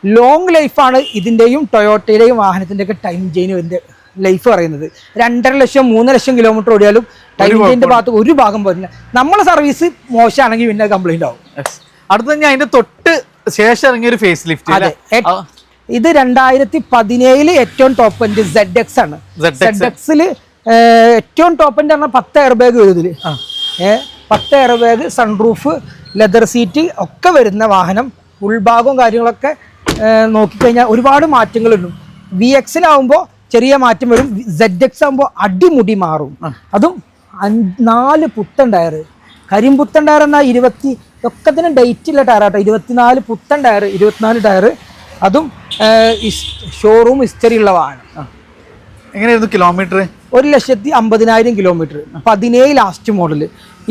ലോങ് ലൈഫാണ് ഇതിന്റെയും ടൊയോട്ടയുടെയും വാഹനത്തിന്റെയൊക്കെ ടൈം ജെയിൻ ഇതിന്റെ ലൈഫ് പറയുന്നത്. രണ്ടര ലക്ഷം മൂന്ന് ലക്ഷം കിലോമീറ്റർ ഓടിയാലും ടൈം ജെയിന്റെ ഭാഗത്ത് ഒരു ഭാഗം പോരില്ല. നമ്മളെ സർവീസ് മോശമാണെങ്കിൽ പിന്നെ കംപ്ലൈന്റ് ആവും. അടുത്ത ഞാൻ അതിന്റെ തൊട്ട് ശേഷം ഇറങ്ങിയ ഒരു ഫേസ് ലിഫ്റ്റ് അതെ. ഇത് രണ്ടായിരത്തി പതിനേഴിൽ ഏറ്റവും ടോപ്പ് എൻഡ് സെഡ് എക്സ് ആണ്. സെഡ് എക്സിൽ ഏറ്റവും ടോപ്പ് എൻഡ് പറഞ്ഞാൽ പത്ത് എയർ ബാഗ് വരും ഇതിൽ. ഏ, പത്ത് air bag sunroof leather seat ഒക്കെ വരുന്ന വാഹനം ഉൾഭാഗവും കാര്യങ്ങളൊക്കെ നോക്കിക്കഴിഞ്ഞാൽ ഒരുപാട് മാറ്റങ്ങളുണ്ട്. വി എക്സിലാവുമ്പോൾ ചെറിയ മാറ്റം വരും. സെഡ് എക്സ് ആകുമ്പോൾ അടിമുടി മാറും. അതും അഞ്ച് നാല് പുത്തൻ ടയർ കരിമ്പുത്തൻ ടയർ എന്നാൽ ഇരുപത്തി ഒക്കത്തിന് ഡേറ്റ് ഇല്ല ടയർ ആട്ടോ ഇരുപത്തിനാല് പുത്തൻ ടയർ ഇരുപത്തിനാല് ടയർ അതും ഷോറൂം ഹിസ്റ്ററി ഉള്ള വാഹനം. എങ്ങനെയായിരുന്നു കിലോമീറ്റർ ഒരു ലക്ഷത്തി അമ്പതിനായിരം കിലോമീറ്റർ പതിനേഴ് ലാസ്റ്റ് മോഡൽ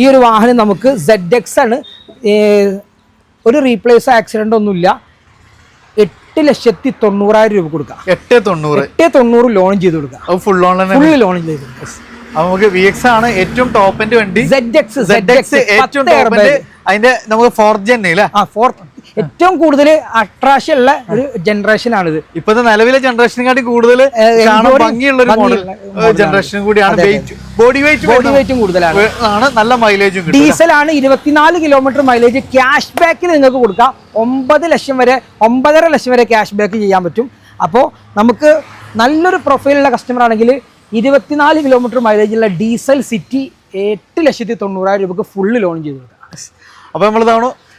ഈ ഒരു വാഹനം നമുക്ക് സെഡ് എക്സ് ആണ് ഒരു റീപ്ലേസ് ആക്സിഡന്റ് ഒന്നുമില്ല. എട്ട് ലക്ഷത്തി തൊണ്ണൂറായിരം രൂപ കൊടുക്കാം. എട്ട് തൊണ്ണൂറ്. എട്ട് തൊണ്ണൂറ് ലോൺ ചെയ്ത് കൊടുക്കാം. ഫുൾ തന്നെ ഫുള്ള് ലോൺ ചെയ്ത് നമുക്ക് വി എക്സ് ആണ് ഏറ്റവും ടോപ്പിന്റെ വണ്ടി. സെഡ് എക്സ് സെഡ് എക്സ് ഏറ്റവും ടോപ്പിന്റെ അതിന്റെ നമുക്ക് ഫോർ ജെൻ അല്ലേ? ആ ഫോർ ഏറ്റവും കൂടുതൽ അട്രാക്ഷൻ ഉള്ള ഒരു ജനറേഷൻ ആണിത്. ഇപ്പോഴത്തെ നിലവിലെ ജനറേഷനെക്കാട്ടി കൂടുതൽ ഭംഗിയുള്ള ഒരു ജനറേഷൻ കൂടിയാണ് ബോഡി വെയിറ്റ് ബോഡി വെയിറ്റും കൂടുതലാണ്. ആണ് നല്ല മൈലേജും ആണ് ഇരുപത്തിനാല് കിലോമീറ്റർ മൈലേജ് ക്യാഷ് ബാക്കിൽ നിങ്ങൾക്ക് കൊടുക്കാം. ഒമ്പത് ലക്ഷം വരെ ഒമ്പതര ലക്ഷം വരെ ക്യാഷ് ബാക്ക് ചെയ്യാൻ പറ്റും. അപ്പോൾ നമുക്ക് നല്ലൊരു പ്രൊഫൈലുള്ള കസ്റ്റമർ ആണെങ്കിൽ ഇരുപത്തിനാല് കിലോമീറ്റർ മൈലേജുള്ള ഡീസൽ സിറ്റി എട്ട് ലക്ഷത്തി തൊണ്ണൂറായിരം രൂപക്ക് ഫുള്ള് ലോൺ ചെയ്ത് കൊടുക്കാം. അപ്പോൾ നമ്മൾ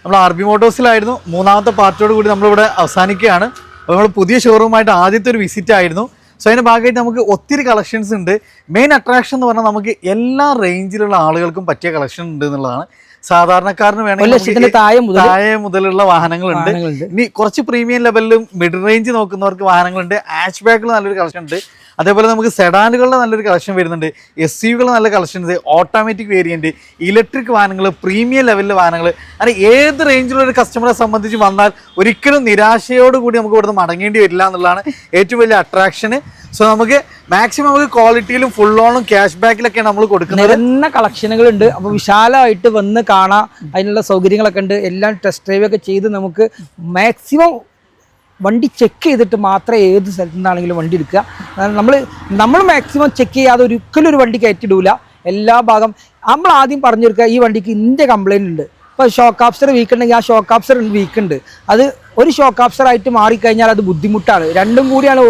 നമ്മൾ ആർ ബി മോട്ടോഴ്സിലായിരുന്നു. മൂന്നാമത്തെ പാർട്ടിയോട് കൂടി നമ്മളിവിടെ അവസാനിക്കുകയാണ്. അപ്പോൾ നമ്മൾ പുതിയ ഷോറൂമായിട്ട് ആദ്യത്തെ ഒരു വിസിറ്റ് ആയിരുന്നു. സോ അതിന്റെ ഭാഗമായിട്ട് നമുക്ക് ഒത്തിരി കളക്ഷൻസ് ഉണ്ട്. മെയിൻ അട്രാക്ഷൻ എന്ന് പറഞ്ഞാൽ നമുക്ക് എല്ലാ റേഞ്ചിലുള്ള ആളുകൾക്കും പറ്റിയ കളക്ഷൻ ഉണ്ട് എന്നുള്ളതാണ്. സാധാരണക്കാരന് വേണമെങ്കിൽ താഴെ മുതലുള്ള വാഹനങ്ങളുണ്ട്. വാഹനങ്ങളുണ്ട്. ഇനി കുറച്ച് പ്രീമിയം ലെവലിലും മിഡ് റേഞ്ച് നോക്കുന്നവർക്ക് വാഹനങ്ങളുണ്ട്. ആഷ് ബാക്കിൽ നല്ലൊരു കളക്ഷൻ ഉണ്ട്. അതേപോലെ നമുക്ക് സെഡാനുകളുടെ നല്ലൊരു കളക്ഷൻ വരുന്നുണ്ട്. എസ് യുകൾ നല്ല കളക്ഷൻ ഉണ്ട്. ഓട്ടോമാറ്റിക് വേരിയന്റ് ഇലക്ട്രിക് വാഹനങ്ങൾ പ്രീമിയം ലെവലിലെ വാഹനങ്ങൾ അങ്ങനെ ഏത് റേഞ്ചിലുള്ള ഒരു കസ്റ്റമറെ സംബന്ധിച്ച് വന്നാൽ ഒരിക്കലും നിരാശയോടുകൂടി നമുക്ക് ഇവിടുന്ന് മടങ്ങേണ്ടി വരില്ല എന്നുള്ളതാണ് ഏറ്റവും വലിയ അട്രാക്ഷന് സോ നമുക്ക് മാക്സിമം നമുക്ക് ക്വാളിറ്റിയിലും ഫുൾ ഓണും ക്യാഷ് ബാക്കിലൊക്കെയാണ് നമ്മൾ കൊടുക്കുന്നത്. നിരന്ന കളക്ഷനുകളുണ്ട് അപ്പോൾ വിശാലമായിട്ട് വന്ന് കാണാം. അതിനുള്ള സൗകര്യങ്ങളൊക്കെ ഉണ്ട്. എല്ലാം ടെസ്റ്റ് ഡ്രൈവ് ഒക്കെ ചെയ്ത് നമുക്ക് മാക്സിമം വണ്ടി ചെക്ക് ചെയ്തിട്ട് മാത്രമേ ഏത് സ്ഥലത്തു നിന്നാണെങ്കിലും വണ്ടി എടുക്കുക. നമ്മൾ നമ്മൾ മാക്സിമം ചെക്ക് ചെയ്യാതെ ഒരിക്കലും ഒരു വണ്ടി കയറ്റിടൂല. എല്ലാ ഭാഗം നമ്മൾ ആദ്യം പറഞ്ഞു കൊടുക്കുക ഈ വണ്ടിക്ക് ഇന്റെ കംപ്ലയിന്റ് ഉണ്ട്. ഇപ്പോൾ ഷോക്ക് ആപ്സർ വീക്ക് ഉണ്ടെങ്കിൽ ആ ഷോക്ക് ആപ്സർ വീക്ക് ഉണ്ട്. അത് ഒരു ഷോക്ക് ആപ്സർ ആയിട്ട് മാറിക്കഴിഞ്ഞാൽ അത് ബുദ്ധിമുട്ടാണ്. രണ്ടും കൂടിയാണ്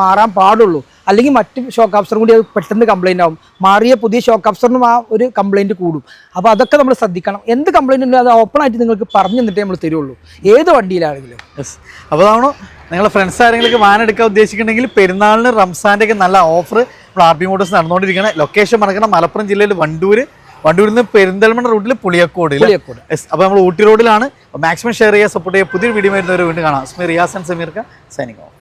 മാറാൻ പാടുള്ളൂ. അല്ലെങ്കിൽ മറ്റ് ഷോക്ക് ആപ്സറും കൂടി അത് പെട്ടെന്ന് കംപ്ലൈന്റ് ആവും. മാറിയ പുതിയ ഷോക്ക് ആപ്സറിനും ആ ഒരു കംപ്ലൈന്റ് കൂടും. അപ്പോൾ അതൊക്കെ നമ്മൾ ശ്രദ്ധിക്കണം. എന്ത് കംപ്ലൈന്റ് ഉണ്ടോ അത് ഓപ്പൺ ആയിട്ട് നിങ്ങൾക്ക് പറഞ്ഞു തന്നിട്ടേ നമ്മൾ തരുള്ളൂ. ഏത് വണ്ടിയിലാണെങ്കിലും. യെസ് അപ്പോൾ അതാണോ? നിങ്ങളെ ഫ്രണ്ട്സ് ആരെങ്കിലും വാൻ എടുക്കാൻ ഉദ്ദേശിക്കുന്നുണ്ടെങ്കിൽ പെരുന്നാളിന് റംസാന്റെ ഒക്കെ നല്ല ഓഫർ നമ്മൾ ആർ ബി മോട്ടോഴ്സ് നടന്നുകൊണ്ടിരിക്കുകയാണ്. ലൊക്കേഷൻ മറക്കണം. മലപ്പുറം ജില്ലയിൽ വണ്ടൂർ വണ്ടൂരിൽ നിന്ന് പെരിന്തൽമണ്ണ റൂട്ടിൽ പുളിയക്കോട് പുളിയക്കോട്. യെസ് അപ്പോൾ നമ്മൾ ഊട്ടി റോഡിലാണ് മാക്സിമം ഷെയർ ചെയ്യുക സപ്പോർട്ട് ചെയ്യുക പുതിയൊരു വീഡിയോ വരുന്നവർ വീണ്ടും കാണാം. സ്മീർ റിയാസ് ആൻഡ് സമീർക്ക ഓഫ്